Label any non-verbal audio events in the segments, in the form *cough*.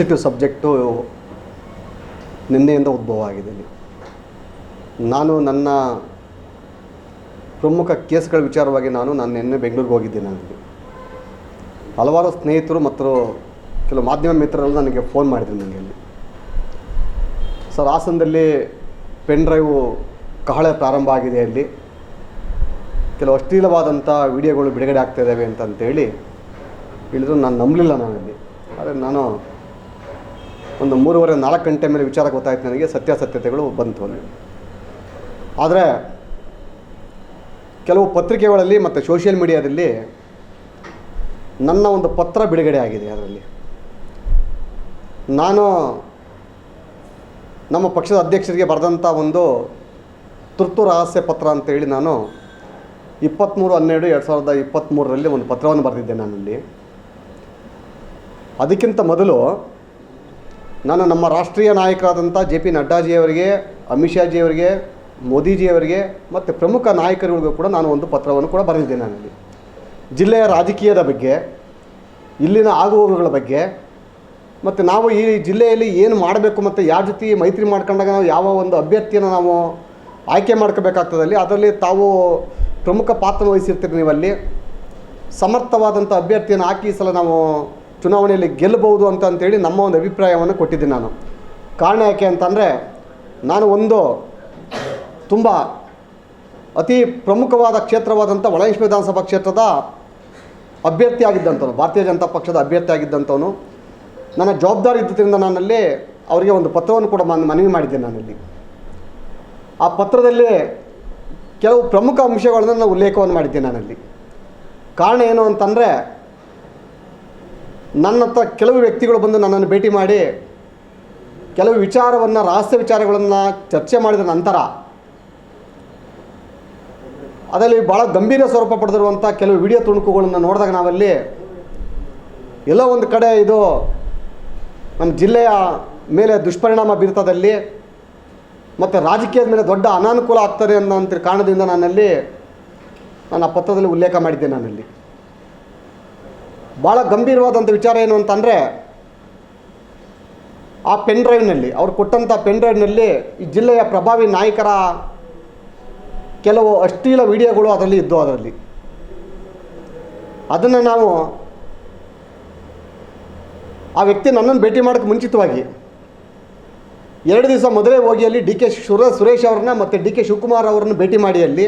Sensitive subject ನಿನ್ನೆಯಿಂದ ಉದ್ಭವ ಆಗಿದೆ ನಾನು ನನ್ನ ಪ್ರಮುಖ ಕೇಸ್ಗಳ ವಿಚಾರವಾಗಿ ನಾನು ನಾನು ನಿನ್ನೆ ಬೆಂಗಳೂರಿಗೆ ಹೋಗಿದ್ದೆ ನನಗೆ ಹಲವಾರು ಸ್ನೇಹಿತರು ಮತ್ತು ಕೆಲವು ಮಾಧ್ಯಮ ಮಿತ್ರರು ನನಗೆ ಫೋನ್ ಮಾಡಿದ್ರು ನನಗೆ ಅಲ್ಲಿ. ಸರ್, ಹಾಸನದಲ್ಲಿ ಪೆನ್ ಡ್ರೈವು ಕಹಳ ಪ್ರಾರಂಭ ಆಗಿದೆ ಅಲ್ಲಿ. ಕೆಲವು ಅಶ್ಲೀಲವಾದಂಥ ವಿಡಿಯೋಗಳು ಬಿಡುಗಡೆ ಆಗ್ತಾ ಇದ್ದಾವೆ ಅಂತಂತೇಳಿ ಹೇಳಿದ್ರು. ನಾನು ನಂಬಲಿಲ್ಲ ನಾನಲ್ಲಿ. ಆದರೆ ನಾನು ಒಂದು ಮೂರುವರೆ ನಾಲ್ಕು ಗಂಟೆ ಮೇಲೆ ವಿಚಾರ ಗೊತ್ತಾಯಿತು ನನಗೆ, ಸತ್ಯಾಸತ್ಯತೆಗಳು ಬಂತು ಅಲ್ಲಿ. ಆದರೆ ಕೆಲವು ಪತ್ರಿಕೆಗಳಲ್ಲಿ ಮತ್ತು ಸೋಷಿಯಲ್ ಮೀಡಿಯಾದಲ್ಲಿ ನನ್ನ ಒಂದು ಪತ್ರ ಬಿಡುಗಡೆ ಆಗಿದೆ ಅದರಲ್ಲಿ. ನಾನು ನಮ್ಮ ಪಕ್ಷದ ಅಧ್ಯಕ್ಷರಿಗೆ ಬರೆದಂಥ ಒಂದು ತುರ್ತು ರಹಸ್ಯ ಪತ್ರ ಅಂತೇಳಿ ನಾನು ಇಪ್ಪತ್ತ್ಮೂರು ಹನ್ನೆರಡು ಎರಡು ಸಾವಿರದ ಇಪ್ಪತ್ತ್ಮೂರರಲ್ಲಿ ಒಂದು ಪತ್ರವನ್ನು ಬರೆದಿದ್ದೆ ನಾನಲ್ಲಿ. ಅದಕ್ಕಿಂತ ಮೊದಲು ನಾನು ನಮ್ಮ ರಾಷ್ಟ್ರೀಯ ನಾಯಕರಾದಂಥ ಜೆ ಪಿ ನಡ್ಡಾಜಿಯವರಿಗೆ, ಅಮಿತ್ ಶಾಜಿಯವರಿಗೆ, ಮೋದಿಜಿಯವರಿಗೆ ಮತ್ತು ಪ್ರಮುಖ ನಾಯಕರುಗಳಿಗೂ ಕೂಡ ನಾನು ಒಂದು ಪತ್ರವನ್ನು ಕೂಡ ಬರೆದಿದ್ದೇನೆ ನಾನಲ್ಲಿ. ಜಿಲ್ಲೆಯ ರಾಜಕೀಯದ ಬಗ್ಗೆ, ಇಲ್ಲಿನ ಆಗುಹೋಗುಗಳ ಬಗ್ಗೆ, ಮತ್ತು ನಾವು ಈ ಜಿಲ್ಲೆಯಲ್ಲಿ ಏನು ಮಾಡಬೇಕು ಮತ್ತು ಯಾರ ಜೊತೆ ಮೈತ್ರಿ ಮಾಡ್ಕೊಂಡಾಗ ನಾವು ಯಾವ ಒಂದು ಅಭ್ಯರ್ಥಿಯನ್ನು ನಾವು ಆಯ್ಕೆ ಮಾಡ್ಕೋಬೇಕಾಗ್ತದಲ್ಲಿ ಅದರಲ್ಲಿ ತಾವು ಪ್ರಮುಖ ಪಾತ್ರ ವಹಿಸಿರ್ತೀರಿ ನೀವಲ್ಲಿ. ಸಮರ್ಥವಾದಂಥ ಅಭ್ಯರ್ಥಿಯನ್ನು ಹಾಕಿ ಸಲ ನಾವು ಚುನಾವಣೆಯಲ್ಲಿ ಗೆಲ್ಲಬಹುದು ಅಂತ ಅಂತೇಳಿ ನಮ್ಮ ಒಂದು ಅಭಿಪ್ರಾಯವನ್ನು ಕೊಟ್ಟಿದ್ದೆ ನಾನು. ಕಾರಣ ಯಾಕೆ ಅಂತಂದರೆ, ನಾನು ಒಂದು ತುಂಬ ಅತಿ ಪ್ರಮುಖವಾದ ಕ್ಷೇತ್ರವಾದಂಥ ಒಳಯಶ್ವ ವಿಧಾನಸಭಾ ಕ್ಷೇತ್ರದ ಅಭ್ಯರ್ಥಿ ಆಗಿದ್ದಂಥವನು, ಭಾರತೀಯ ಜನತಾ ಪಕ್ಷದ ಅಭ್ಯರ್ಥಿ ಆಗಿದ್ದಂಥವನು. ನನ್ನ ಜವಾಬ್ದಾರಿ ಇದ್ದುದರಿಂದ ನಾನಲ್ಲಿ ಅವರಿಗೆ ಒಂದು ಪತ್ರವನ್ನು ಕೂಡ ಮನ್- ಮನವಿ ಮಾಡಿದ್ದೆ ನಾನಲ್ಲಿ. ಆ ಪತ್ರದಲ್ಲಿ ಕೆಲವು ಪ್ರಮುಖ ಅಂಶಗಳನ್ನು ನಾನು ಉಲ್ಲೇಖವನ್ನು ಮಾಡಿದ್ದೆ ನಾನಲ್ಲಿ. ಕಾರಣ ಏನು ಅಂತಂದರೆ ನನ್ನ ಕೆಲವು ವ್ಯಕ್ತಿಗಳು ಬಂದು ನನ್ನನ್ನು ಭೇಟಿ ಮಾಡಿ ಕೆಲವು ವಿಚಾರವನ್ನು, ರಹಸ್ಯ ವಿಚಾರಗಳನ್ನು ಚರ್ಚೆ ಮಾಡಿದ ನಂತರ ಅದರಲ್ಲಿ ಭಾಳ ಗಂಭೀರ ಸ್ವರೂಪ ಪಡೆದಿರುವಂಥ ಕೆಲವು ವಿಡಿಯೋ ತುಣುಕುಗಳನ್ನು ನೋಡಿದಾಗ ನಾವಲ್ಲಿ ಎಲ್ಲೋ ಒಂದು ಕಡೆ ಇದು ನಮ್ಮ ಜಿಲ್ಲೆಯ ಮೇಲೆ ದುಷ್ಪರಿಣಾಮ ಬೀರ್ತದಲ್ಲಿ ಮತ್ತು ರಾಜಕೀಯದ ಮೇಲೆ ದೊಡ್ಡ ಅನಾನುಕೂಲ ಆಗ್ತದೆ ಅನ್ನೋ ಕಾರಣದಿಂದ ನಾನಲ್ಲಿ ನಾನು ಆ ಪತ್ರದಲ್ಲಿ ಉಲ್ಲೇಖ ಮಾಡಿದ್ದೆ ನಾನಲ್ಲಿ. ಭಾಳ ಗಂಭೀರವಾದಂಥ ವಿಚಾರ ಏನು ಅಂತಂದರೆ, ಆ ಪೆನ್ ಡ್ರೈವ್ನಲ್ಲಿ ಅವ್ರು ಕೊಟ್ಟಂಥ ಪೆನ್ ಡ್ರೈವ್ನಲ್ಲಿ ಈ ಜಿಲ್ಲೆಯ ಪ್ರಭಾವಿ ನಾಯಕರ ಕೆಲವು ಅಶ್ಲೀಲ ವಿಡಿಯೋಗಳು ಅದರಲ್ಲಿ ಇದ್ದು ಅದರಲ್ಲಿ. ಅದನ್ನು ನಾವು ಆ ವ್ಯಕ್ತಿ ನನ್ನನ್ನು ಭೇಟಿ ಮಾಡೋಕ್ಕೆ ಮುಂಚಿತವಾಗಿ ಎರಡು ದಿವಸ ಮೊದಲೇ ಹೋಗಿ ಅಲ್ಲಿ ಡಿ ಕೆ ಸುರ, ಸುರೇಶ್ ಅವ್ರನ್ನ ಮತ್ತು ಡಿ ಕೆ ಶಿವಕುಮಾರ್ ಅವ್ರನ್ನ ಭೇಟಿ ಮಾಡಿ ಅಲ್ಲಿ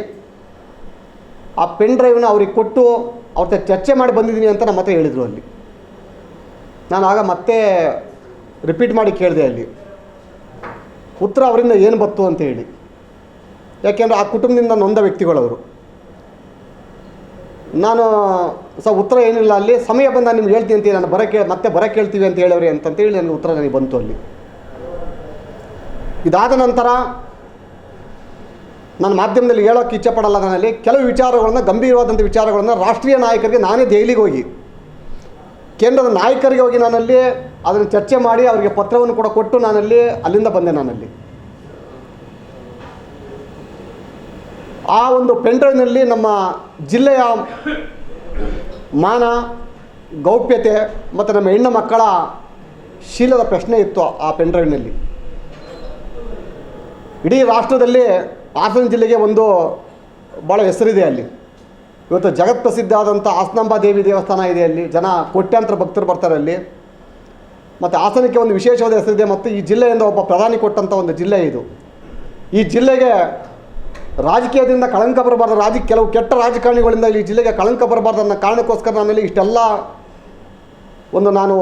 ಆ ಪೆನ್ ಡ್ರೈವ್ನ ಅವ್ರಿಗೆ ಕೊಟ್ಟು ಅವ್ರ ಚರ್ಚೆ ಮಾಡಿ ಬಂದಿದ್ದೀನಿ ಅಂತ ನಮ್ಮ ಹತ್ರ ಹೇಳಿದರು ಅಲ್ಲಿ. ನಾನು ಆಗ ಮತ್ತೆ ರಿಪೀಟ್ ಮಾಡಿ ಕೇಳಿದೆ ಅಲ್ಲಿ. ಉತ್ತರ ಅವರಿಂದ ಏನು ಬತ್ತು ಅಂತ ಹೇಳಿ. ಯಾಕೆಂದರೆ ಆ ಕುಟುಂಬದಿಂದ ನೊಂದ ವ್ಯಕ್ತಿಗಳವರು. ನಾನು ಸಹ ಉತ್ತರ ಏನಿಲ್ಲ ಅಲ್ಲಿ, ಸಮಯ ಬಂದ ನಿಮ್ಗೆ ಹೇಳ್ತೀನಿ ಅಂತ ನಾನು ಬರೋಕ್ಕೆ ಮತ್ತೆ ಬರೋ ಕೇಳ್ತೀವಿ ಅಂತ ಹೇಳವ್ರಿ ಅಂತಂತೇಳಿ ನನಗೆ ಉತ್ತರ ನನಗೆ ಬಂತು ಅಲ್ಲಿ. ಇದಾದ ನಂತರ ನಾನು ಮಾಧ್ಯಮದಲ್ಲಿ ಹೇಳೋಕ್ಕೆ ಇಚ್ಛೆಪಡಲ್ಲ ನಾನಲ್ಲಿ ಕೆಲವು ವಿಚಾರಗಳನ್ನು, ಗಂಭೀರವಾದಂಥ ವಿಚಾರಗಳನ್ನು ರಾಷ್ಟ್ರೀಯ ನಾಯಕರಿಗೆ ನಾನೇ ದೆಹಲಿಗೆ ಹೋಗಿ, ಕೇಂದ್ರದ ನಾಯಕರಿಗೆ ಹೋಗಿ ನಾನಲ್ಲಿ ಅದನ್ನು ಚರ್ಚೆ ಮಾಡಿ ಅವರಿಗೆ ಪತ್ರವನ್ನು ಕೂಡ ಕೊಟ್ಟು ನಾನಲ್ಲಿ ಅಲ್ಲಿಂದ ಬಂದೆ ನಾನಲ್ಲಿ. ಆ ಒಂದು ಪೆಂಡ್ರೈವ್ನಲ್ಲಿ ನಮ್ಮ ಜಿಲ್ಲೆಯ ಮಾನ, ಗೌಪ್ಯತೆ ಮತ್ತು ನಮ್ಮ ಹೆಣ್ಣು ಮಕ್ಕಳ ಶೀಲದ ಪ್ರಶ್ನೆ ಇತ್ತು ಆ ಪೆಂಡ್ರೈವ್ನಲ್ಲಿ. ಇಡೀ ರಾಷ್ಟ್ರದಲ್ಲಿ ಹಾಸನ ಜಿಲ್ಲೆಗೆ ಒಂದು ಭಾಳ ಹೆಸರಿದೆ ಅಲ್ಲಿ. ಇವತ್ತು ಜಗತ್ಪ್ರಸಿದ್ಧ ಆದಂಥ ಹಾಸನಾಂಬ ದೇವಿ ದೇವಸ್ಥಾನ ಇದೆ ಅಲ್ಲಿ. ಜನ ಕೋಟ್ಯಾಂತರ ಭಕ್ತರು ಬರ್ತಾರೆ ಅಲ್ಲಿ. ಮತ್ತು ಹಾಸನಕ್ಕೆ ಒಂದು ವಿಶೇಷವಾದ ಹೆಸರಿದೆ. ಮತ್ತು ಈ ಜಿಲ್ಲೆಯಿಂದ ಒಬ್ಬ ಪ್ರಧಾನಿ ಕೊಟ್ಟಂಥ ಒಂದು ಜಿಲ್ಲೆ ಇದು. ಈ ಜಿಲ್ಲೆಗೆ ರಾಜಕೀಯದಿಂದ ಕಳಂಕ ಬರಬಾರ್ದು. ರಾಜ, ಕೆಲವು ಕೆಟ್ಟ ರಾಜಕಾರಣಿಗಳಿಂದ ಈ ಜಿಲ್ಲೆಗೆ ಕಳಂಕ ಬರಬಾರ್ದು ಅನ್ನೋ ಕಾರಣಕ್ಕೋಸ್ಕರ ನಾನು ಇಷ್ಟೆಲ್ಲ ಒಂದು ನಾನು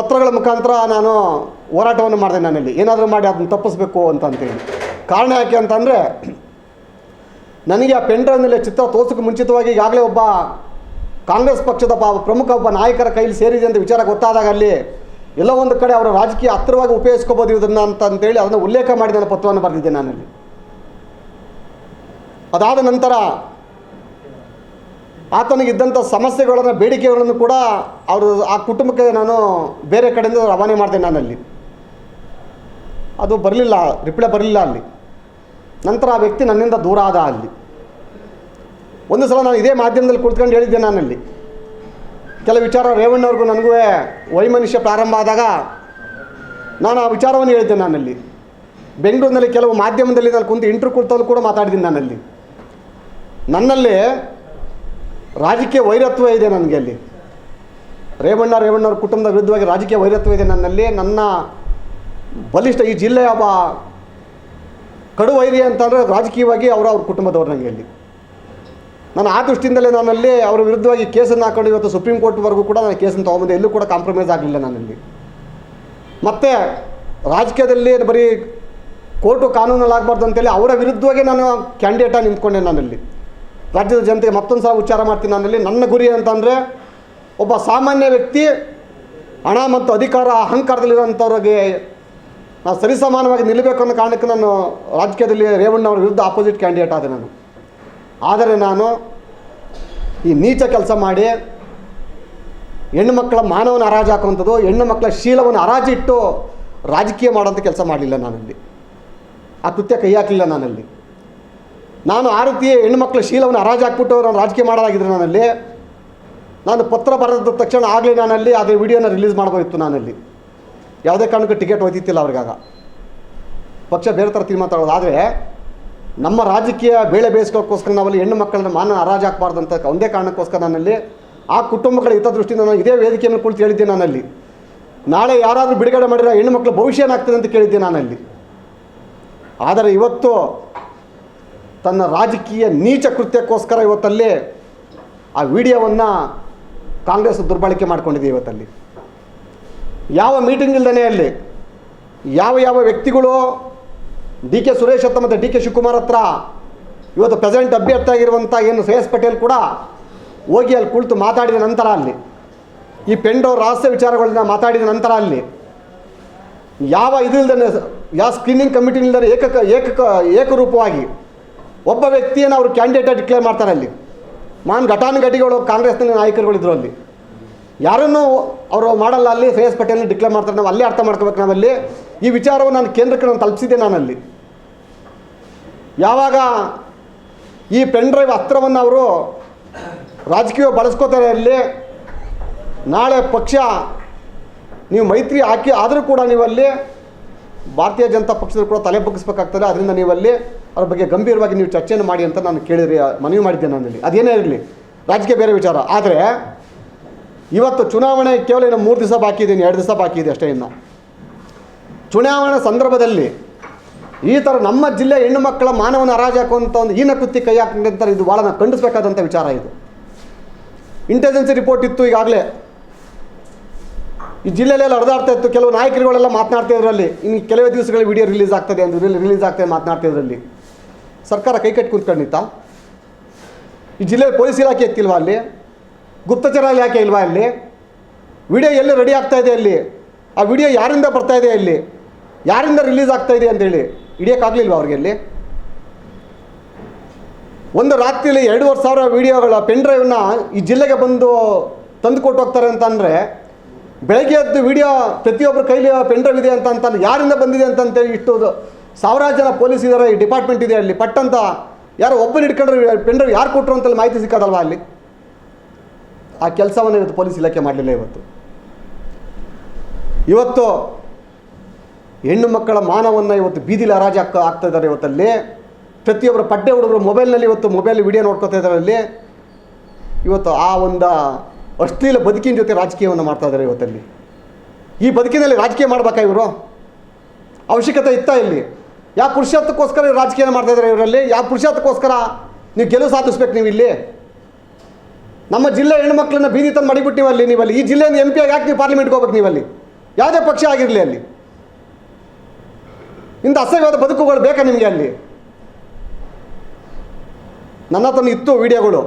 ಪತ್ರಗಳ ಮುಖಾಂತರ ನಾನು ಹೋರಾಟವನ್ನು ಮಾಡಿದೆ ನಾನಲ್ಲಿ. ಏನಾದರೂ ಮಾಡಿ ಅದನ್ನು ತಪ್ಪಿಸ್ಬೇಕು ಅಂತ ಅಂತೇಳಿ ಕಾರಣ ಯಾಕೆ ಅಂತಂದರೆ, ನನಗೆ ಆ ಪೆಂಡ್ರೈವ್ನಲ್ಲಿ ಚಿತ್ರ ತೋರ್ಸೋಕ್ಕೆ ಮುಂಚಿತವಾಗಿ ಈಗಾಗಲೇ ಒಬ್ಬ ಕಾಂಗ್ರೆಸ್ ಪಕ್ಷದ ಪ್ರಮುಖ ಒಬ್ಬ ನಾಯಕರ ಕೈಲಿ ಸೇರಿದೆ ಅಂತ ವಿಚಾರ ಗೊತ್ತಾದಾಗ ಅಲ್ಲಿ ಎಲ್ಲೋ ಒಂದು ಕಡೆ ಅವರ ರಾಜಕೀಯ ಹತ್ತಿರವಾಗಿ ಉಪಯೋಗಿಸ್ಕೋಬೋದು ಇದನ್ನು ಅಂತ ಅಂತೇಳಿ ಅದನ್ನು ಉಲ್ಲೇಖ ಮಾಡಿ ನಾನು ಪತ್ರವನ್ನು ಬರೆದಿದ್ದೆ ನಾನಲ್ಲಿ. ಅದಾದ ನಂತರ ಆತನಿಗಿದ್ದಂಥ ಸಮಸ್ಯೆಗಳನ್ನು, ಬೇಡಿಕೆಗಳನ್ನು ಕೂಡ ಅವರು ಆ ಕುಟುಂಬಕ್ಕೆ ನಾನು ಬೇರೆ ಕಡೆಯಿಂದ ರವಾನೆ ಮಾಡಿದೆ ನಾನಲ್ಲಿ. ಅದು ಬರಲಿಲ್ಲ, ರಿಪ್ಲೈ ಬರಲಿಲ್ಲ ಅಲ್ಲಿ. ನಂತರ ಆ ವ್ಯಕ್ತಿ ನನ್ನಿಂದ ದೂರ ಆದ ಅಲ್ಲಿ. ಒಂದು ಸಲ ನಾನು ಇದೇ ಮಾಧ್ಯಮದಲ್ಲಿ ಕುಳಿತ್ಕೊಂಡು ಹೇಳಿದ್ದೆ ನಾನಲ್ಲಿ. ಕೆಲವು ವಿಚಾರ ರೇವಣ್ಣವ್ರಿಗೂ ನನಗೂ ವೈಮನುಷ್ಯ ಪ್ರಾರಂಭ ಆದಾಗ ನಾನು ಆ ವಿಚಾರವನ್ನು ಹೇಳಿದ್ದೆ ನಾನಲ್ಲಿ. ಬೆಂಗಳೂರಿನಲ್ಲಿ ಕೆಲವು ಮಾಧ್ಯಮದಲ್ಲಿ ನಾನು ಕುಂತು ಇಂಟ್ರೂ ಕೂಡ ಮಾತಾಡಿದ್ದೀನಿ ನಾನಲ್ಲಿ. ನನ್ನಲ್ಲಿ ರಾಜಕೀಯ ವೈರತ್ವ ಇದೆ ನನಗೆ ಅಲ್ಲಿ. ರೇವಣ್ಣ, ರೇವಣ್ಣವ್ರ ಕುಟುಂಬದ ವಿರುದ್ಧವಾಗಿ ರಾಜಕೀಯ ವೈರತ್ವ ಇದೆ ನನ್ನಲ್ಲಿ. ನನ್ನ ಬಲಿಷ್ಠ ಈ ಜಿಲ್ಲೆಯ ಒಬ್ಬ ಕಡು ವೈರಿ ಅಂತಂದರೆ ರಾಜಕೀಯವಾಗಿ ಅವರ ಅವ್ರ ಕುಟುಂಬದವ್ರು ನನಗೆ ಅಲ್ಲಿ. ನಾನು ಆ ದೃಷ್ಟಿಯಿಂದಲೇ ನಾನಲ್ಲಿ ಅವರ ವಿರುದ್ಧವಾಗಿ ಕೇಸನ್ನು ಹಾಕೊಂಡು ಇವತ್ತು ಸುಪ್ರೀಂ ಕೋರ್ಟ್ವರೆಗೂ ಕೂಡ ನಾನು ಕೇಸನ್ನು ತೊಗೊಂಬಂದೆ. ಎಲ್ಲೂ ಕೂಡ ಕಾಂಪ್ರಮೈಸ್ ಆಗಲಿಲ್ಲ ನಾನಲ್ಲಿ. ಮತ್ತು ರಾಜಕೀಯದಲ್ಲಿ ಬರೀ ಕೋರ್ಟು ಕಾನೂನಲ್ಲಿ ಆಗಬಾರ್ದು ಅಂತೇಳಿ ಅವರ ವಿರುದ್ಧವಾಗಿ ನಾನು ಕ್ಯಾಂಡಿಡೇಟಾಗಿ ನಿಂತ್ಕೊಂಡೆ ನಾನಲ್ಲಿ. ರಾಜ್ಯದ ಜನತೆಗೆ ಮತ್ತೊಂದು ಸಲ ಉಚ್ಚಾರ ಮಾಡ್ತೀನಿ ನಾನಲ್ಲಿ. ನನ್ನ ಗುರಿ ಅಂತಂದರೆ ಒಬ್ಬ ಸಾಮಾನ್ಯ ವ್ಯಕ್ತಿ, ಹಣ ಮತ್ತು ಅಧಿಕಾರ ಅಹಂಕಾರದಲ್ಲಿರುವಂಥವ್ರಿಗೆ ನಾನು ಸರಿಸಮಾನವಾಗಿ ನಿಲ್ಲಬೇಕು ಅನ್ನೋ ಕಾರಣಕ್ಕೆ ನಾನು ರಾಜಕೀಯದಲ್ಲಿ ರೇವಣ್ಣ ಅವರ ವಿರುದ್ಧ ಆಪೋಸಿಟ್ ಕ್ಯಾಂಡಿಡೇಟ್ ಆದೆ ನಾನು. ಆದರೆ ನಾನು ಈ ನೀಚ ಕೆಲಸ ಮಾಡಿ ಹೆಣ್ಣು ಮಕ್ಕಳ ಮಾನವನ ಹರಾಜು ಹಾಕುವಂಥದ್ದು, ಹೆಣ್ಣು ಮಕ್ಕಳ ಶೀಲವನ್ನು ಹರಾಜಿಟ್ಟು ರಾಜಕೀಯ ಮಾಡೋಂಥ ಕೆಲಸ ಮಾಡಲಿಲ್ಲ ನಾನಲ್ಲಿ. ಆ ಕೃತ್ಯ ಕೈ ಹಾಕಲಿಲ್ಲ ನಾನಲ್ಲಿ. ನಾನು ಆ ರೀತಿ ಹೆಣ್ಣುಮಕ್ಕಳ ಶೀಲವನ್ನು ಹರಾಜು ಹಾಕ್ಬಿಟ್ಟು ನಾನು ರಾಜಕೀಯ ಮಾಡೋದಾಗಿದ್ರೆ ನಾನಲ್ಲಿ. ನಾನು ಪತ್ರ ಬರೆದ ತಕ್ಷಣ ಆಗಲೇ ನಾನಲ್ಲಿ, ಅದೇ ವಿಡಿಯೋನ ರಿಲೀಸ್ ಮಾಡ್ಬೋದಿತ್ತು ನಾನಲ್ಲಿ. ಯಾವುದೇ ಕಾರಣಕ್ಕೂ ಟಿಕೆಟ್ ಹೋಯ್ತಿತ್ತಿಲ್ಲ ಅವ್ರಿಗಾಗ. ಪಕ್ಷ ಬೇರೆ ಥರ ತೀರ್ಮಾನ ತಗೊಳ್ಳೋದು. ಆದರೆ ನಮ್ಮ ರಾಜಕೀಯ ಬೇಳೆ ಬೇಯಿಸ್ಕೋಕ್ಕೋಸ್ಕರ ನಾವಲ್ಲಿ ಹೆಣ್ಣು ಮಕ್ಕಳನ್ನ ಮಾನ ಹರಾಜು ಹಾಕಬಾರ್ದು ಅಂತ ಒಂದೇ ಕಾರಣಕ್ಕೋಸ್ಕರ ನಾನಲ್ಲಿ, ಆ ಕುಟುಂಬಗಳ ಹಿತದೃಷ್ಟಿಯಿಂದ ನಾನು ಇದೇ ವೇದಿಕೆಯನ್ನು ಕುಳಿತು ಹೇಳಿದ್ದೆ ನಾನಲ್ಲಿ. ನಾಳೆ ಯಾರಾದರೂ ಬಿಡುಗಡೆ ಮಾಡಿರೋ ಹೆಣ್ಣು ಮಕ್ಕಳು ಭವಿಷ್ಯ ಏನಾಗ್ತದೆ ಅಂತ ಕೇಳಿದ್ದೆ ನಾನಲ್ಲಿ. ಆದರೆ ಇವತ್ತು ತನ್ನ ರಾಜಕೀಯ ನೀಚ ಕೃತ್ಯಕ್ಕೋಸ್ಕರ ಇವತ್ತಲ್ಲಿ ಆ ವಿಡಿಯೋವನ್ನು ಕಾಂಗ್ರೆಸ್ ದುರ್ಬಳಕೆ ಮಾಡ್ಕೊಂಡಿದೆ ಇವತ್ತಲ್ಲಿ. ಯಾವ ಮೀಟಿಂಗ್ ಇಲ್ದೇ ಅಲ್ಲಿ, ಯಾವ ಯಾವ ವ್ಯಕ್ತಿಗಳು ಡಿ ಕೆ ಸುರೇಶ್ ಹತ್ರ ಮತ್ತು ಡಿ ಕೆ ಶಿವಕುಮಾರ್ ಹತ್ರ ಇವತ್ತು ಪ್ರೆಸೆಂಟ್ ಅಭ್ಯರ್ಥಿ ಆಗಿರುವಂಥ ಏನು ಶ್ರೇಯಸ್ ಪಟೇಲ್ ಕೂಡ ಹೋಗಿ ಅಲ್ಲಿ ಕುಳಿತು ಮಾತಾಡಿದ ನಂತರ ಅಲ್ಲಿ, ಈ ಪೆಂಡೋ ರಹಸ್ಯ ವಿಚಾರಗಳನ್ನ ಮಾತಾಡಿದ ನಂತರ ಅಲ್ಲಿ, ಯಾವ ಇದು ಇಲ್ದೇ ಯಾವ ಸ್ಕ್ರೀನಿಂಗ್ ಕಮಿಟಿ ಇಲ್ಲದೇ ಏಕಕ ಏಕಕ, ಏಕರೂಪವಾಗಿ ಒಬ್ಬ ವ್ಯಕ್ತಿಯನ್ನು ಅವರು ಕ್ಯಾಂಡಿಡೇಟ್ ಡಿಕ್ಲೇರ್ ಮಾಡ್ತಾರೆ ಅಲ್ಲಿ. ಮಾನ್ ಘಟಾನುಘಟಿಗಳು ಕಾಂಗ್ರೆಸ್ನ ನಾಯಕರುಗಳಿದ್ರು ಅಲ್ಲಿ. ಯಾರನ್ನೂ ಅವರು ಮಾಡಲ್ಲ, ಅಲ್ಲಿ ಫೇಸ್ ಪಟೇಲ್ನ ಡಿಕ್ಲೇರ್ ಮಾಡ್ತಾರೆ, ನಾವು ಅಲ್ಲೇ ಅರ್ಥ ಮಾಡ್ಕೋಬೇಕು ನಾವಲ್ಲಿ. ಈ ವಿಚಾರವನ್ನು ನಾನು ಕೇಂದ್ರಕ್ಕೆ ನಾನು ತಲುಪಿಸಿದ್ದೆ ನಾನಲ್ಲಿ. ಯಾವಾಗ ಈ ಪೆನ್ ಡ್ರೈವ್ ಅಸ್ತ್ರವನ್ನು ಅವರು ರಾಜಕೀಯ ಬಳಸ್ಕೋತಾರೆ ಅಲ್ಲಿ ನಾಳೆ ಪಕ್ಷ ನೀವು ಮೈತ್ರಿ ಹಾಕಿ, ಆದರೂ ಕೂಡ ನೀವಲ್ಲಿ ಭಾರತೀಯ ಜನತಾ ಪಕ್ಷದ ಕೂಡ ತಲೆ ಬಗ್ಗಿಸ್ಬೇಕಾಗ್ತದೆ. ಅದರಿಂದ ನೀವಲ್ಲಿ ಅವ್ರ ಬಗ್ಗೆ ಗಂಭೀರವಾಗಿ ನೀವು ಚರ್ಚೆಯನ್ನು ಮಾಡಿ ಅಂತ ನಾನು ಕೇಳಿರಿ ಮನವಿ ಮಾಡಿದ್ದೆ ನಾನಲ್ಲಿ. ಅದೇನೇ ಇರಲಿ, ರಾಜಕೀಯ ಬೇರೆ ವಿಚಾರ. ಆದರೆ ಇವತ್ತು ಚುನಾವಣೆ ಕೇವಲ ಇನ್ನು ಮೂರು ದಿವಸ ಬಾಕಿ ಇದೆ ಎರಡು ದಿವಸ ಬಾಕಿ ಇದೆ ಅಷ್ಟೇ ಇನ್ನು. ಚುನಾವಣೆ ಸಂದರ್ಭದಲ್ಲಿ ಈ ಥರ ನಮ್ಮ ಜಿಲ್ಲೆ ಹೆಣ್ಣು ಮಕ್ಕಳ ಮಾನವನ ಹಾಕುವಂಥ ಒಂದು ಹೀನ ಕೃತ್ಯ ಕೈ ಹಾಕಂತಾರೆ ಇದು ಭಾಳ ಖಂಡಿಸಬೇಕಾದಂಥ ವಿಚಾರ ಇದು. ಇಂಟೆಲಿಜೆನ್ಸಿ ರಿಪೋರ್ಟ್ ಇತ್ತು ಈಗಾಗಲೇ. ಈ ಜಿಲ್ಲೆಯಲ್ಲೆಲ್ಲ ಹರಿದಾಡ್ತಾ ಇತ್ತು. ಕೆಲವು ನಾಯಕರುಗಳೆಲ್ಲ ಮಾತನಾಡ್ತಾ ಇದ್ರಲ್ಲಿ. ಇನ್ನು ಕೆಲವೇ ದಿವಸಗಳ ವಿಡಿಯೋ ರಿಲೀಸ್ ಆಗ್ತದೆ ಅಂತ ರಿಲೀಸ್ ಆಗ್ತದೆ ಮಾತನಾಡ್ತಾ ಇದ್ರಲ್ಲಿ. ಸರ್ಕಾರ ಕೈ ಕಟ್ಟಿ ಕುಂತ್ಕೊಂಡಿತ್ತಾ ಈ ಜಿಲ್ಲೆ ಪೊಲೀಸ್ ಇಲಾಖೆ ಎತ್ತಿಲ್ವಾ ಅಲ್ಲಿ? ಗುಪ್ತಚರ ಇಲಾಖೆ ಇಲ್ವಾ ಅಲ್ಲಿ? ವಿಡಿಯೋ ಎಲ್ಲಿ ರೆಡಿ ಆಗ್ತಾ ಇದೆ ಅಲ್ಲಿ? ಆ ವಿಡಿಯೋ ಯಾರಿಂದ ಬರ್ತಾ ಇದೆ ಅಲ್ಲಿ? ಯಾರಿಂದ ರಿಲೀಸ್ ಆಗ್ತಾ ಇದೆ ಅಂತೇಳಿ ಹಿಡಿಯೋಕ್ಕಾಗಲಿಲ್ವ ಅವ್ರಿಗೆ ಅಲ್ಲಿ? ಒಂದು ರಾತ್ರಿಯಲ್ಲಿ ಎರಡೂವರೆ ಸಾವಿರ ವೀಡಿಯೋಗಳ ಪೆನ್ ಡ್ರೈವ್ನ ಈ ಜಿಲ್ಲೆಗೆ ಬಂದು ತಂದು ಕೊಟ್ಟು ಹೋಗ್ತಾರೆ ಅಂತ ಅಂದರೆ ಬೆಳಗ್ಗೆ ಎದ್ದು ವಿಡಿಯೋ ಪ್ರತಿಯೊಬ್ಬರ ಕೈಲಿ ಪೆನ್ ಡ್ರೈವ್ ಇದೆ ಅಂತ ಅಂತ ಯಾರಿಂದ ಬಂದಿದೆ ಅಂತಂತೇಳಿ ಇಷ್ಟು ಸಾವಿರಾರು ಜನ ಪೊಲೀಸ್ ಇದ್ದಾರೆ ಈ ಡಿಪಾರ್ಟ್ಮೆಂಟ್ ಇದೆ ಅಲ್ಲಿ. ಪಟ್ಟಂತ ಯಾರೋ ಒಬ್ಬರು ಹಿಡ್ಕೊಂಡ್ರೆ ಪೆನ್ ಡ್ರೈವ್ ಯಾರು ಕೊಟ್ಟರು ಅಂತಲ್ಲಿ ಮಾಹಿತಿ ಸಿಕ್ಕದಲ್ವಾ ಅಲ್ಲಿ? ಆ ಕೆಲಸವನ್ನು ಇವತ್ತು ಪೊಲೀಸ್ ಇಲಾಖೆ ಮಾಡಲಿಲ್ಲ ಇವತ್ತು. ಇವತ್ತು ಹೆಣ್ಣು ಮಕ್ಕಳ ಮಾನವನ್ನು ಇವತ್ತು ಬೀದಿಲಿ ಹರಾಜು ಹಾಕ ಆಗ್ತಾ ಇದ್ದಾರೆ ಇವತ್ತಲ್ಲಿ ಪ್ರತಿಯೊಬ್ಬರು ಪಡ್ಡೆ ಹುಡುಗರು ಮೊಬೈಲ್ನಲ್ಲಿ ಇವತ್ತು ಮೊಬೈಲ್ ವಿಡಿಯೋ ನೋಡ್ಕೊತಾ ಇದ್ದಾರೆ ಅಲ್ಲಿ. ಇವತ್ತು ಆ ಒಂದು ಅಶ್ಲೀಲ ಬದುಕಿನ ಜೊತೆ ರಾಜಕೀಯವನ್ನು ಮಾಡ್ತಾ ಇದ್ದಾರೆ ಇವತ್ತಲ್ಲಿ. ಈ ಬದುಕಿನಲ್ಲಿ ರಾಜಕೀಯ ಮಾಡ್ಬೇಕಾ ಇವರು? ಅವಶ್ಯಕತೆ ಇತ್ತಾ ಇಲ್ಲಿ? ಯಾವ ಪುರುಷಾರ್ಥಕ್ಕೋಸ್ಕರ ರಾಜಕೀಯ ಮಾಡ್ತಾ ಇದ್ದಾರೆ ಇವರಲ್ಲಿ? ಯಾವ ಪುರುಷಾರ್ಥಕ್ಕೋಸ್ಕರ ನೀವು ಗೆಲುವು ಸಾಧಿಸ್ಬೇಕು ನೀವು ಇಲ್ಲಿ? ನಮ್ಮ ಜಿಲ್ಲೆ ಹೆಣ್ಮಕ್ಳನ್ನ ಬೀದಿ ತಂದು ಮಡಿಬಿಟ್ಟು ನೀವಲ್ಲಿ. ಈ ಜಿಲ್ಲೆಯಿಂದ ಎಂ ಪಿ ಆಗಿ ಯಾಕೆ ನೀವು ಪಾರ್ಲಿಮೆಂಟ್ಗೆ ಹೋಗ್ಬೇಕು ನೀವಲ್ಲಿ? ಯಾವುದೇ ಪಕ್ಷ ಆಗಿರಲಿ ಅಲ್ಲಿ. ಇಂಥ ಅಸಹ್ಯವಾದ ಬದುಕುಗಳು ಬೇಕಾ ನಿಮಗೆ ಅಲ್ಲಿ? ನನ್ನ ಹತ್ರ ಇತ್ತು ವಿಡಿಯೋಗಳು.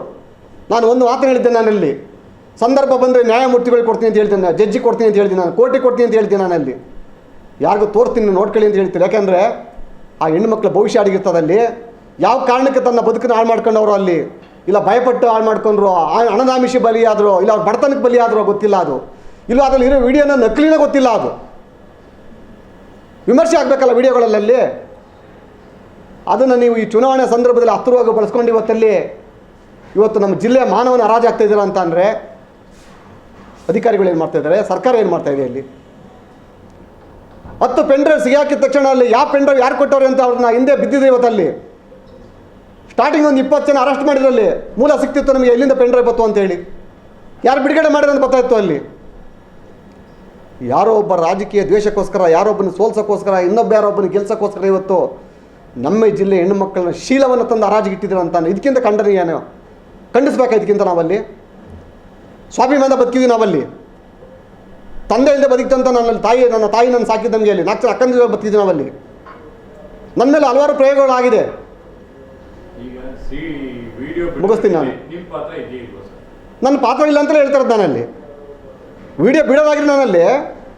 ನಾನು ಒಂದು ಮಾತು ಹೇಳಿದ್ದೆ ನಾನಲ್ಲಿ. ಸಂದರ್ಭ ಬಂದರೆ ನ್ಯಾಯಮೂರ್ತಿಗಳು ಕೊಡ್ತೀನಿ ಅಂತ ಹೇಳ್ತೀನಿ ಜಡ್ಜಿ ಕೊಡ್ತೀನಿ ಅಂತ ಹೇಳ್ತೀನಿ ನಾನು ಕೋರ್ಟಿಗೆ ಕೊಡ್ತೀನಿ ಅಂತ ಹೇಳ್ತೀನಿ ನಾನು ಅಲ್ಲಿ. ಯಾರಿಗೂ ತೋರಿಸ್ತೀನಿ, ನೋಡ್ಕೊಳ್ಳಿ ಅಂತ ಹೇಳ್ತೀನಿ. ಯಾಕೆಂದರೆ ಆ ಹೆಣ್ಣುಮಕ್ಳ ಭವಿಷ್ಯ ಅಡಗಿರ್ತದಲ್ಲಿ ಯಾವ ಕಾರಣಕ್ಕೆ ತನ್ನ ಬದುಕನ್ನು ಹಾಳು ಮಾಡ್ಕೊಂಡವರು ಅಲ್ಲಿ? ಇಲ್ಲ ಭಯಪಟ್ಟು ಹಾಳು ಮಾಡ್ಕೊಂಡ್ರು ಹಣದಾಮಿಷಿ ಬಲಿಯಾದರು, ಇಲ್ಲ ಅವ್ರ ಬಡತನಕ್ಕೆ ಬಲಿಯಾದರು ಗೊತ್ತಿಲ್ಲ ಅದು. ಇಲ್ಲ ಅದರಲ್ಲಿ ಇರೋ ವಿಡಿಯೋನ ನಕಲಿನೇ ಗೊತ್ತಿಲ್ಲ ಅದು. ವಿಮರ್ಶೆ ಆಗಬೇಕಲ್ಲ ವಿಡಿಯೋಗಳಲ್ಲಿ ಅದನ್ನು ನೀವು ಈ ಚುನಾವಣೆ ಸಂದರ್ಭದಲ್ಲಿ ಹತ್ತಿರವಾಗಿ ಬಳಸ್ಕೊಂಡು ಇವತ್ತಲ್ಲಿ ಇವತ್ತು ನಮ್ಮ ಜಿಲ್ಲೆಯ ಮಾನವನ ರಾಜ ಅಂತ ಅಂದರೆ ಅಧಿಕಾರಿಗಳು ಏನು ಮಾಡ್ತಾ ಇದ್ದಾರೆ? ಸರ್ಕಾರ ಏನು ಮಾಡ್ತಾ ಇದೆ ಅಲ್ಲಿ? ಹತ್ತು ಪೆಂಡ್ರೈವ್ ಸಿಗಾಕಿದ ತಕ್ಷಣ ಅಲ್ಲಿ ಯಾವ ಪೆಂಡ್ರೈವ್ ಯಾರು ಕೊಟ್ಟವ್ರೆ ಅಂತ ಅವ್ರನ್ನ ಹಿಂದೆ ಬಿದ್ದಿದೆ ಇವತ್ತಲ್ಲಿ? ಸ್ಟಾರ್ಟಿಂಗ್ ಒಂದು ಇಪ್ಪತ್ತು ಜನ ಅರೆಸ್ಟ್ ಮಾಡಿದ್ರಲ್ಲಿ ಮೂಲ ಸಿಕ್ತಿತ್ತು ನಮಗೆ, ಎಲ್ಲಿಂದ ಪೆಂಡ್ರೈವ್ ಬತ್ತು ಅಂತೇಳಿ ಯಾರು ಬಿಡುಗಡೆ ಮಾಡಿದ್ರೆ ಅಂತ ಗೊತ್ತಾಯಿತು ಅಲ್ಲಿ. ಯಾರೋ ಒಬ್ಬ ರಾಜಕೀಯ ದ್ವೇಷಕ್ಕೋಸ್ಕರ, ಯಾರೊಬ್ಬನ ಸೋಲ್ಸೋಕ್ಕೋಸ್ಕರ, ಇನ್ನೊಬ್ಬ ಯಾರೊಬ್ಬನ ಗೆಲ್ಸೋಕ್ಕೋಸ್ಕರ ಇವತ್ತು ನಮ್ಮ ಜಿಲ್ಲೆ ಹೆಣ್ಣು ಮಕ್ಕಳನ್ನ ಶೀಲವನ್ನು ತಂದು ಹರಾಜಿಗೆ ಇಟ್ಟಿದ್ರು ಅಂತ ಇದಕ್ಕಿಂತ ಖಂಡನೀಯನು ಖಂಡಿಸ್ಬೇಕಾ ಇದಕ್ಕಿಂತ ನಾವಲ್ಲಿ? ಸ್ವಾಭಿಮಾನ ಬದುಕಿದ್ವಿ ನಾವಲ್ಲಿ. ತಂದೆ ಇಲ್ಲದೆ ಬದುಕಿದಂತ ನನ್ನ ತಾಯಿ ನನ್ನ ತಾಯಿ ನನ್ನ ಸಾಕಿದ ನಮಗೆ ಅಲ್ಲಿ ನಾಲ್ಕು ಅಕ್ಕಂದ ಅಕ್ಕಂದಿರ ಬದುಕಿದ್ವಿ ನಾವಲ್ಲಿ. ನನ್ನ ಮೇಲೆ ಹಲವಾರು ಪ್ರಯೋಗಗಳಾಗಿದೆ. ಮುಗಿಸ್ತೀನಿ ನಾನು. ನನ್ನ ಪಾತ್ರ ಇಲ್ಲ ಅಂತಲೇ ಹೇಳ್ತಾರೆ ನಾನಲ್ಲಿ. ವಿಡಿಯೋ ಬಿಡೋದಾಗಿದ್ರೆ ನಾನಲ್ಲಿ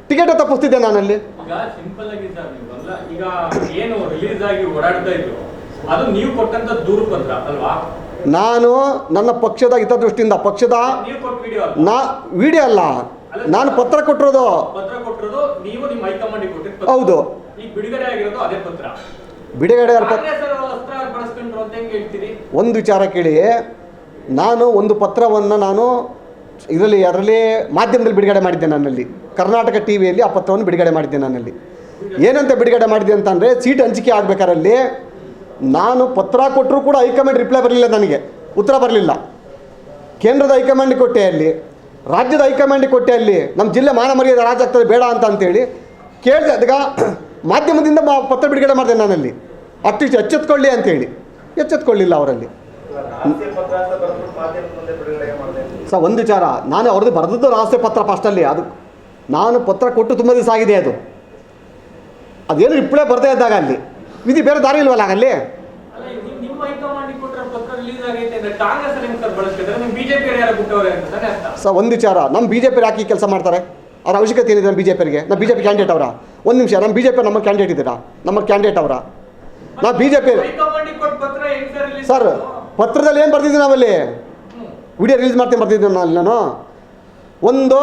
ಟಿಕೆಟ್ ತಪ್ಪಿಸ್ತಿದ್ದೆ ನಾನಲ್ಲಿ. ಈಗ ಏನು ರಿಲೀಸ್ ಆಗಿ ಓಡಾಡ್ತಾ ಇದ್ರು ಅದು ನೀವು ಕೊಟ್ಟಂತ ದೂರು ಪತ್ರ ಅಲ್ವಾ? ನಾನು ನನ್ನ ಪಕ್ಷದ ಹಿತದೃಷ್ಟಿಯಿಂದ ಪಕ್ಷದ ನಾ ವಿಡಿಯೋ ಅಲ್ಲ. ನಾನು ಪತ್ರ ಕೊಟ್ಟಿರೋದು. ಹೌದು. ಬಿಡುಗಡೆ ಒಂದು ವಿಚಾರ ಕೇಳಿ. ನಾನು ಒಂದು ಪತ್ರವನ್ನು ನಾನು ಇದರಲ್ಲಿ ಅದರಲ್ಲಿ ಮಾಧ್ಯಮದಲ್ಲಿ ಬಿಡುಗಡೆ ಮಾಡಿದ್ದೆ ನನ್ನಲ್ಲಿ. ಕರ್ನಾಟಕ ಟಿ ವಿಯಲ್ಲಿ ಆ ಪತ್ರವನ್ನು ಬಿಡುಗಡೆ ಮಾಡಿದ್ದೆ ನನ್ನಲ್ಲಿ. ಏನಂತ ಬಿಡುಗಡೆ ಮಾಡಿದೆ ಅಂತಂದರೆ ಸೀಟ್ ಹಂಚಿಕೆ ಆಗಬೇಕಾರಲ್ಲಿ ನಾನು ಪತ್ರ ಕೊಟ್ಟರೂ ಕೂಡ ಹೈಕಮಾಂಡ್ ರಿಪ್ಲೈ ಬರಲಿಲ್ಲ ನನಗೆ. ಉತ್ತರ ಬರಲಿಲ್ಲ. ಕೇಂದ್ರದ ಹೈಕಮಾಂಡ್ ಕೊಟ್ಟೆ ಅಲ್ಲಿ. ರಾಜ್ಯದ ಹೈಕಮಾಂಡ್ ಕೊಟ್ಟೆ ಅಲ್ಲಿ. ನಮ್ಮ ಜಿಲ್ಲೆ ಮಾನ ಮರ್ಯಾದೆ ರಾಜ ಆಗ್ತದೆ ಬೇಡ ಅಂತ ಅಂತೇಳಿ ಕೇಳಿದೆ. ಅದಕ್ಕೆ *clears throat* ಮಾಧ್ಯಮದಿಂದ ಮಾ- ಪತ್ರ ಬಿಡುಗಡೆ ಮಾಡಿದೆ ನಾನಲ್ಲಿ. ಅಟ್ಲೀಸ್ಟ್ ಎಚ್ಚೆತ್ಕೊಳ್ಳಿ ಅಂತೇಳಿ. ಎಚ್ಚೆತ್ಕೊಳ್ಳಿಲ್ಲ ಅವರಲ್ಲಿ. ಸರ್ ಒಂದು ವಿಚಾರ. ನಾನು ಅವ್ರದ್ದು ಬರೆದದ್ದು ರಹಸ್ಯ ಪತ್ರ ಫಸ್ಟಲ್ಲಿ ಅದು ನಾನು ಪತ್ರ ಕೊಟ್ಟು ತುಂಬ ದಿವಸ ಆಗಿದೆ ಅದು. ಅದೇನು ರಿಪ್ಲೈ ಬರದೇ ಇದ್ದಾಗ ಅಲ್ಲಿ. ವಿಧಿ ಬೇರೆ ದಾರಿ ಇಲ್ವಲ್ಲ ಅಲ್ಲಿ? ಅಲ್ಲ ನಿಮ್- ನಿಮ್ಮ ಹೈಕಮಾಂಡ್ ಕೊಟ್ಟಿರೋ ಪತ್ರ ರಿಲೀಸ್ ಆಗೈತೆ ಕಾಂಗ್ರೆಸ್ ಹೆಂಗ್ ಸರ್ ಒಂದು ವಿಚಾರ ನಮ್ಮ ಬಿ ಜೆ ಪಿ ಹಾಕಿ ಕೆಲಸ ಮಾಡ್ತಾರೆ? ಅವ್ರ ಅವಶ್ಯಕತೆ ಏನಿದೆ ನಮ್ಮ ಬಿ ಜೆ ಪಿಗೆ ನಮ್ಮ ಬಿ ಜೆ ಪಿ ಕ್ಯಾಂಡಿಡೇಟ್ ಅವರ? ಒಂದು ನಿಮಿಷ ನಮ್ಮ ಬಿ ಜೆ ಪಿ ನಮ್ಮ ಕ್ಯಾಂಡಿಡೇಟ್ ಇದ್ದೀರಾ? ನಮ್ಮ ಕ್ಯಾಂಡಿಡೇಟ್ ಅವರ? ನಾವು ಬಿ ಜೆ ಪಿ ಕೊಟ್ಟ ಪತ್ರ ಹೆಂಗ್ ಸರ್ ರಿಲೀಸ್ ಸರ್ ಪತ್ರದಲ್ಲಿ ಏನು ಬರ್ತಿದ್ದೀವಿ ನಾವಲ್ಲಿ? ವಿಡಿಯೋ ರಿಲೀಸ್ ಮಾಡ್ತೀನಿ ಬರ್ತಿದ್ದೀವಿ ನಾನು ಅಲ್ಲಿ ನಾನು. ಒಂದು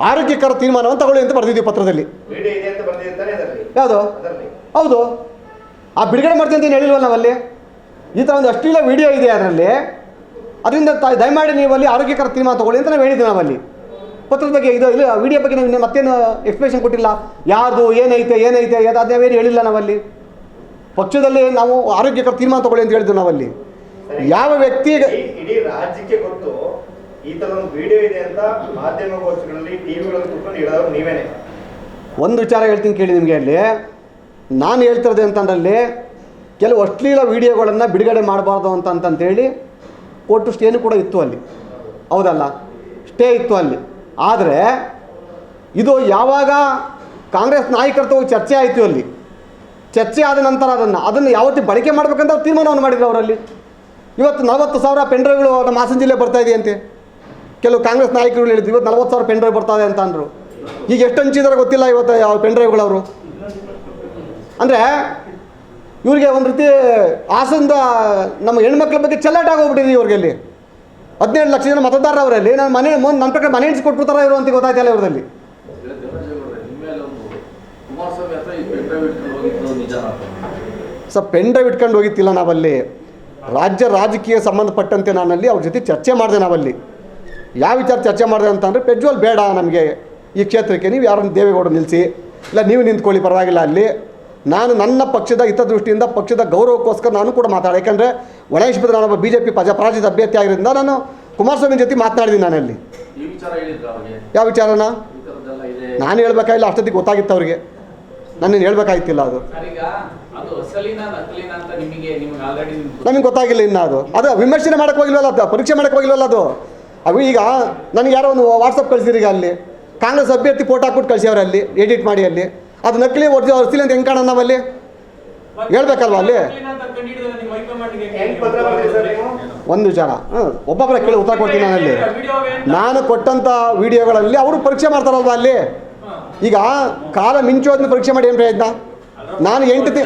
ಆರೋಗ್ಯಕರ ತೀರ್ಮಾನವನ್ನು ತಗೊಳ್ಳಿ ಅಂತ ಬರ್ತಿದ್ದೀವಿ ಪತ್ರದಲ್ಲಿ. ವಿಡಿಯೋ ಇದೆ ಅಂತ ಬರ್ದಿರ್ತಾನೆ ಅದರಲ್ಲಿ? ಯಾವುದು? ಅದರಲ್ಲಿ. ಹೌದು. ಆ ಬಿಡುಗಡೆ ಮಾಡ್ತೀನಿ ಅಂತ ಏನು ಹೇಳಿಲ್ವಲ್ಲ ನಾವಲ್ಲಿ? ಈ ಥರ ಒಂದು ಅಶ್ಲೀಲ ವಿಡಿಯೋ ಇದೆ ಅದರಲ್ಲಿ. ಅದರಿಂದ ತ- ದಯಮಾಡಿ ನೀವು ಅಲ್ಲಿ ಆರೋಗ್ಯಕರ ತೀರ್ಮಾನ ತೊಗೊಳ್ಳಿ ಅಂತ ನಾವು ಹೇಳಿದ್ವಿ ನಾವಲ್ಲಿ. ಪತ್ರದ ಬಗ್ಗೆ ಇದು ಇಲ್ಲ ವಿಡಿಯೋ ಬಗ್ಗೆ ನಾವು ಮತ್ತೇನು ಎಕ್ಸ್ಪ್ಲೇಷನ್ ಕೊಟ್ಟಿಲ್ಲ. ಯಾರ್ದು ಏನೈತೆ ಏನೈತೆ ಅದು ಏನು ಹೇಳಿಲ್ಲ ನಾವಲ್ಲಿ. ಪಕ್ಷದಲ್ಲಿ ನಾವು ಆರೋಗ್ಯಕರ ತೀರ್ಮಾನ ತೊಗೊಳ್ಳಿ ಅಂತ ಹೇಳಿದ್ವಿ ನಾವಲ್ಲಿ. ಯಾವ ವ್ಯಕ್ತಿ ಇಡೀ- ರಾಜ್ಯಕ್ಕೆ ಗೊತ್ತು ಈ ತರ ಒಂದು ವಿಡಿಯೋ ಇದೆ ಅಂತ ಮಾಧ್ಯಮಗೋಷ್ಠಿಗಳಲ್ಲಿ ಟಿವಿಗಳಲ್ಲಿ ಕುತ್ಕೊಂಡು ನೀವೇನೆ. ಒಂದು ವಿಚಾರ ಹೇಳ್ತೀನಿ ಕೇಳಿ ನಿಮಗೆ ಅಲ್ಲಿ. ನಾನು ಹೇಳ್ತಿರೋದು ಅಂತಂದ್ರಲ್ಲಿ ಕೆಲವು ಅಶ್ಲೀಲ ವಿಡಿಯೋಗಳನ್ನು ಬಿಡುಗಡೆ ಮಾಡಬಾರ್ದು ಅಂತ ಅಂತಂತೇಳಿ ಕೋರ್ಟು ಸ್ಟೇನು ಕೂಡ ಇತ್ತು ಅಲ್ಲಿ. ಹೌದಲ್ಲ? ಸ್ಟೇ ಇತ್ತು ಅಲ್ಲಿ. ಆದರೆ, ಇದು ಯಾವಾಗ ಕಾಂಗ್ರೆಸ್ ನಾಯಕರತ್ವ ಚರ್ಚೆ ಆಯಿತು ಅಲ್ಲಿ. ಚರ್ಚೆ ಆದ ನಂತರ ಅದನ್ನು ಅದನ್ನು ಯಾವತ್ತಿ ಬಳಕೆ ಮಾಡಬೇಕಂತ ತೀರ್ಮಾನವನ್ನು ಮಾಡಿದ್ರು ಅವರಲ್ಲಿ. ಇವತ್ತು ನಲವತ್ತು ಸಾವಿರ ಪೆಂಡ್ರೈವ್ಗಳು ನಮ್ಮ ಹಾಸನ ಜಿಲ್ಲೆ ಬರ್ತಾ ಇದೆಯಂತೆ ಕೆಲವು ಕಾಂಗ್ರೆಸ್ ನಾಯಕರು ಹೇಳಿದ್ರು, ಇವತ್ತು ನಲವತ್ತು ಸಾವಿರ ಪೆಂಡ್ರೈವ್ ಬರ್ತಾ ಇದೆ ಅಂತ ಅಂದರು. ಈಗ ಎಷ್ಟು ಹಂಚಿದಾರೆ ಗೊತ್ತಿಲ್ಲ ಇವತ್ತು ಯಾವ ಪೆಂಡ್ರೈವ್ಗಳವರು ಅಂದರೆ ಇವರಿಗೆ ಒಂದು ರೀತಿ ಹಾಸನದ ನಮ್ಮ ಹೆಣ್ಮಕ್ಳ ಬಗ್ಗೆ ಚೆಲ್ಲಾಟ ಆಗೋಗ್ಬಿಟ್ಟಿದೆ ಇವ್ರಿಗೆ ಅಲ್ಲಿ ಹದಿನೇಳು ಲಕ್ಷ ಜನ ಮತದಾರರು ಅವರಲ್ಲಿ ನಾನು ಮನೆ ಮುಂದೆ ನನ್ನ ಪ್ರಕಾರ ಮನೆ ಕೊಟ್ಬಿಡ್ತಾರ ಇವರು ಅಂತ ಗೊತ್ತಾಯ್ತಲ್ಲ ಇವ್ರದಲ್ಲಿ. ಸರ್ ಪೆನ್ ಡ್ರೈವ್ ಇಟ್ಕೊಂಡು ಹೋಗಿತ್ತಿಲ್ಲ ನಾವಲ್ಲಿ. ರಾಜ್ಯ ರಾಜಕೀಯ ಸಂಬಂಧಪಟ್ಟಂತೆ ನಾನಲ್ಲಿ ಅವ್ರ ಜೊತೆ ಚರ್ಚೆ ಮಾಡಿದೆ ನಾವಲ್ಲಿ. ಯಾವ ವಿಚಾರ ಚರ್ಚೆ ಮಾಡಿದೆ ಅಂತಂದರೆ ಪೆಟ್ರೋಲ್ ಬೇಡ ನಮಗೆ ಈ ಕ್ಷೇತ್ರಕ್ಕೆ ನೀವು ಯಾರನ್ನು ದೇವೇಗೌಡ ನಿಲ್ಲಿಸಿ ಇಲ್ಲ ನೀವು ನಿಂತ್ಕೊಳ್ಳಿ ಪರವಾಗಿಲ್ಲ ಅಲ್ಲಿ. ನಾನು ನನ್ನ ಪಕ್ಷದ ಹಿತದೃಷ್ಟಿಯಿಂದ ಪಕ್ಷದ ಗೌರವಕ್ಕೋಸ್ಕರ ನಾನು ಕೂಡ ಮಾತಾಡಿ ಯಾಕಂದರೆ ಒಳಗಿಸ್ಬಿಟ್ಟು ನಾನೊಬ್ಬ ಬಿ ಜೆ ಪಿ ಪಜ ಪರಾಜಿತ ಅಭ್ಯರ್ಥಿ ಆಗಿರೋದ್ರಿಂದ ನಾನು ಕುಮಾರಸ್ವಾಮಿ ಜೊತೆ ಮಾತನಾಡಿದ್ದೀನಿ ನಾನಲ್ಲಿ. ಯಾವ ವಿಚಾರನ? ನಾನು ಹೇಳ್ಬೇಕಾಗಿಲ್ಲ ಅಷ್ಟೊತ್ತಿಗೆ ಗೊತ್ತಾಗಿತ್ತು ಅವ್ರಿಗೆ. ನಾನು ಹೇಳ್ಬೇಕಾಗಿತ್ತಿಲ್ಲ ಅದು. ನಮಗೆ ಗೊತ್ತಾಗಿಲ್ಲ ಇನ್ನು ಅದು. ಅದು ವಿಮರ್ಶನೆ ಮಾಡಕ್ಕೆ ಹೋಗಿಲ್ವಲ್ಲ ಅದು? ಪರೀಕ್ಷೆ ಮಾಡಕ್ಕೆ ಹೋಗಿಲ್ವಲ್ಲ ಅದು? ಅವು ಈಗ ನನಗೆ ಯಾರೋ ಒಂದು ವಾಟ್ಸಪ್ ಕಳಿಸಿದ್ರಿ ಈಗ ಅಲ್ಲಿ. ಕಾಂಗ್ರೆಸ್ ಅಭ್ಯರ್ಥಿ ಫೋಟೋ ಹಾಕ್ಬಿಟ್ಟು ಕಳಿಸಿ ಅಲ್ಲಿ ಎಡಿಟ್ ಮಾಡಿ ಅಲ್ಲಿ. ಅದು ನಕಲಿ ಒರ್ಜಿ ಅರ್ಸಿಲ್ಲ ಅಂತ ಹೆಂಗೆ ಕಾಣೋಣ ನಾವಲ್ಲಿ? ಹೇಳ್ಬೇಕಲ್ವಾ ಅಲ್ಲಿ? ಒಂದು ಹ್ಞೂ ಒಬ್ಬೊಬ್ಬರ ಕೇಳಿ ಉತ್ತರ ಕೊಡ್ತೀನಿ ನಾನಲ್ಲಿ. ನಾನು ಕೊಟ್ಟಂಥ ವಿಡಿಯೋಗಳಲ್ಲಿ ಅವರು ಪರೀಕ್ಷೆ ಮಾಡ್ತಾರಲ್ವ ಅಲ್ಲಿ? ಈಗ ಕಾಲ ಮಿಂಚೋದನ್ನ ಪರೀಕ್ಷೆ ಮಾಡಿ ಏನು ಪ್ರಯತ್ನ? ನಾನು ಎಂಟು ತಿ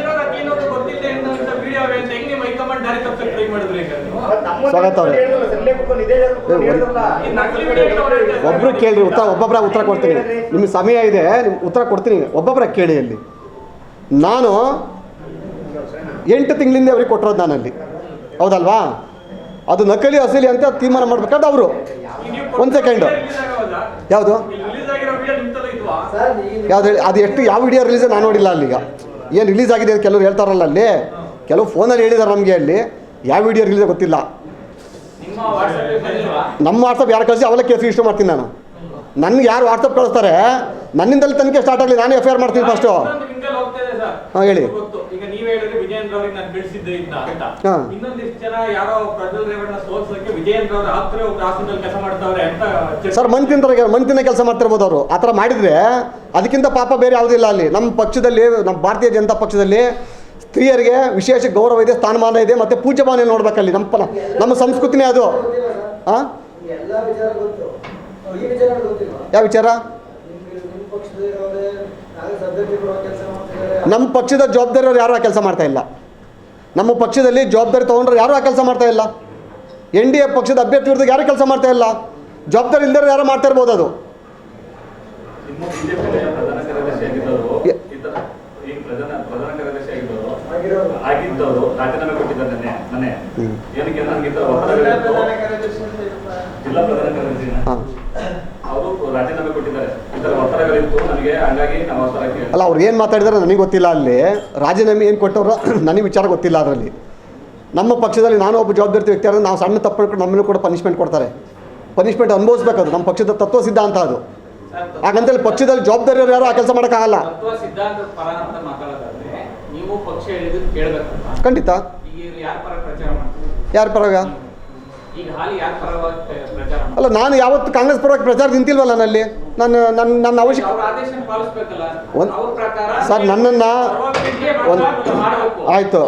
ಸ್ವಾಗತ ಒಬ್ರು ಕೇಳಿ ಉತ್ತರ ಒಬ್ಬೊಬ್ಬರ ಉತ್ತರ ಕೊಡ್ತೀನಿ. ನಿಮ್ಗೆ ಸಮಯ ಇದೆ ನಿಮ್ಗೆ ಉತ್ತರ ಕೊಡ್ತೀನಿ. ಒಬ್ಬೊಬ್ಬರ ಕೇಳಿ ಅಲ್ಲಿ. ನಾನು ಎಂಟು ತಿಂಗಳಿಂದ ಅವ್ರಿಗೆ ಕೊಟ್ಟಿರೋದು ನಾನಲ್ಲಿ. ಹೌದಲ್ವಾ? ಅದು ನಕಲಿ ಅಸಲಿ ಅಂತ ತೀರ್ಮಾನ ಮಾಡ್ಬೇಕಾದ್ರೆ ಅವರು. ಒಂದು ಸೆಕೆಂಡು. ಯಾವುದು? ಯಾವ್ದು ಹೇಳಿ? ಅದು ಎಷ್ಟು ಯಾವ ವಿಡಿಯೋ ರಿಲೀಸ್ ನಾನು ನೋಡಿಲ್ಲ ಅಲ್ಲಿಗ. ಏನು ರಿಲೀಸ್ ಆಗಿದೆ ಕೆಲವರು ಕೆಲವ್ರು ಹೇಳ್ತಾರಲ್ಲ ಅಲ್ಲಿ. ಕೆಲವು ಫೋನಲ್ಲಿ ಹೇಳಿದ್ದಾರೆ ನಮಗೆ ಅಲ್ಲಿ. ಯಾವ ವಿಡಿಯೋ ರಿಲೀಸ್ ಗೊತ್ತಿಲ್ಲ. ನಿಮ್ಮ ವಾಟ್ಸಪ್ ಯಾರು ಕಳಿಸಿ ಅವೆಲ್ಲ ಕೇಸ್ ರಿಜಿಸ್ಟರ್ ಮಾಡ್ತೀನಿ ನಾನು. ನನಗೆ ಯಾರು ವಾಟ್ಸಪ್ ಕಳಿಸ್ತಾರೆ ನನ್ನಿಂದಲೇ ತನಿಖೆ ಸ್ಟಾರ್ಟ್ ಆಗಲಿ ನಾನು ಎಫ್ ಐ ಆರ್ ಮಾಡ್ತೀನಿ ಫಸ್ಟು ಹಾಂ ಸರ್. ಹೇಳಿ. ಸರ್ ಮಂತಿನ ಮಂತಿನ ಕೆಲಸ ಮಾಡ್ತಿರ್ಬೋದು ಅವರು. ಆ ಥರ ಮಾಡಿದರೆ ಅದಕ್ಕಿಂತ ಪಾಪ ಬೇರೆ ಯಾವುದಿಲ್ಲ ಅಲ್ಲಿ. ನಮ್ಮ ಪಕ್ಷದಲ್ಲಿ ನಮ್ಮ ಭಾರತೀಯ ಜನತಾ ಪಕ್ಷದಲ್ಲಿ ಸ್ತ್ರೀಯರಿಗೆ ವಿಶೇಷ ಗೌರವ ಇದೆ, ಸ್ಥಾನಮಾನ ಇದೆ, ಮತ್ತು ಪೂಜೆ ಭಾವನೆ ನೋಡ್ಬೇಕಲ್ಲಿ, ನಮ್ಮ ನಮ್ಮ ಸಂಸ್ಕೃತಿನೇ ಅದು. ಹಾಂ ಯಾವ ವಿಚಾರ? ನಿಮ್ಮ ಪಕ್ಷದ ಜವಾಬ್ದಾರಿಯವ್ರು ಯಾರು ಆ ಕೆಲಸ ಮಾಡ್ತಾ ಇಲ್ಲ. ನಮ್ಮ ಪಕ್ಷದಲ್ಲಿ ಜವಾಬ್ದಾರಿ ತೊಗೊಂಡ್ರೆ ಯಾರು ಆ ಕೆಲಸ ಮಾಡ್ತಾ ಇಲ್ಲ. ಎನ್ ಡಿ ಎ ಪಕ್ಷದ ಅಭ್ಯರ್ಥಿ ವಿರುದ್ಧ ಯಾರು ಕೆಲಸ ಮಾಡ್ತಾ ಇಲ್ಲ. ಜವಾಬ್ದಾರಿ ಇಲ್ದೇ ಯಾರು ಮಾಡ್ತಾ ಇರ್ಬೋದು ಅದು ನಿಮ್ಮ ಬಿಜೆಪಿ ಪ್ರಧಾನ ಕಾರ್ಯದರ್ಶಿ ಆಗಿದ್ದವರು ಎ- ಈ ತರ ಈಗ ಪ್ರಧಾನ ಪ್ರಧಾನ ಕಾರ್ಯದರ್ಶಿ ಆಗಿದ್ದವರು ಆಗಿರೋರು ಆಗಿದ್ದವರು ರಾಜೀನಾಮೆ ಕೊಟ್ಟಿದ್ದಾರೆ ನಿನ್ನೆ ಮೊನ್ನೆ. ಏನಕ್ಕೆ ನನಗಿಂತ ಜಿಲ್ಲಾ ಪ್ರಧಾನ ಕಾರ್ಯದರ್ಶಿ ಅವರು ರಾಜೀನಾಮೆ ಕೊಟ್ಟಿದ್ದಾರೆ. ಅಲ್ಲ ಅವ್ರು ಏನು ಮಾತಾಡಿದಾರೆ ನನಗೆ ಗೊತ್ತಿಲ್ಲ ಅಲ್ಲಿ. ರಾಜೀನಾಮೆ ಏನು ಕೊಟ್ಟವ್ರು ನನಗೆ ವಿಚಾರ ಗೊತ್ತಿಲ್ಲ ಅದರಲ್ಲಿ. ನಮ್ಮ ಪಕ್ಷದಲ್ಲಿ ನಾನು ಒಬ್ಬ ಜವಾಬ್ದಾರಿ ವ್ಯಕ್ತಿ ಆದರೆ ನಾವು ಸಣ್ಣ ತಪ್ಪು ನಮ್ಮ ನಮ್ಮನ್ನು ಕೂಡ ಪನಿಷ್ಮೆಂಟ್ ಕೊಡ್ತಾರೆ. ಪನಿಷ್ಮೆಂಟ್ ಅನುಭವಿಸ್ಬೇಕು ಅದು ನಮ್ಮ ಪಕ್ಷದ ತತ್ವ ಸಿದ್ಧಾಂತ ಅದು. ಹಾಗಂತೇಳಿ ಪಕ್ಷದಲ್ಲಿ ಜವಾಬ್ದಾರಿಯವ್ರು ಯಾರು ಆ ಕೆಲಸ ಮಾಡೋಕ್ಕಾಗಲ್ಲ. ಖಂಡಿತ. ಯಾರ ಪರವಾಗ ಅಲ್ಲ ನಾನು ಯಾವತ್ತು ಕಾಂಗ್ರೆಸ್ ಪರವಾಗಿ ಪ್ರಚಾರ ನಿಂತಿಲ್ವಲ್ಲ ನನ್ನಲ್ಲಿ ನನ್ನ ನನ್ನ ನನ್ನ ಅವಶ್ಯಕ ಒಂದು ಸರ್, ನನ್ನನ್ನು ಒಂದು ಆಯಿತು.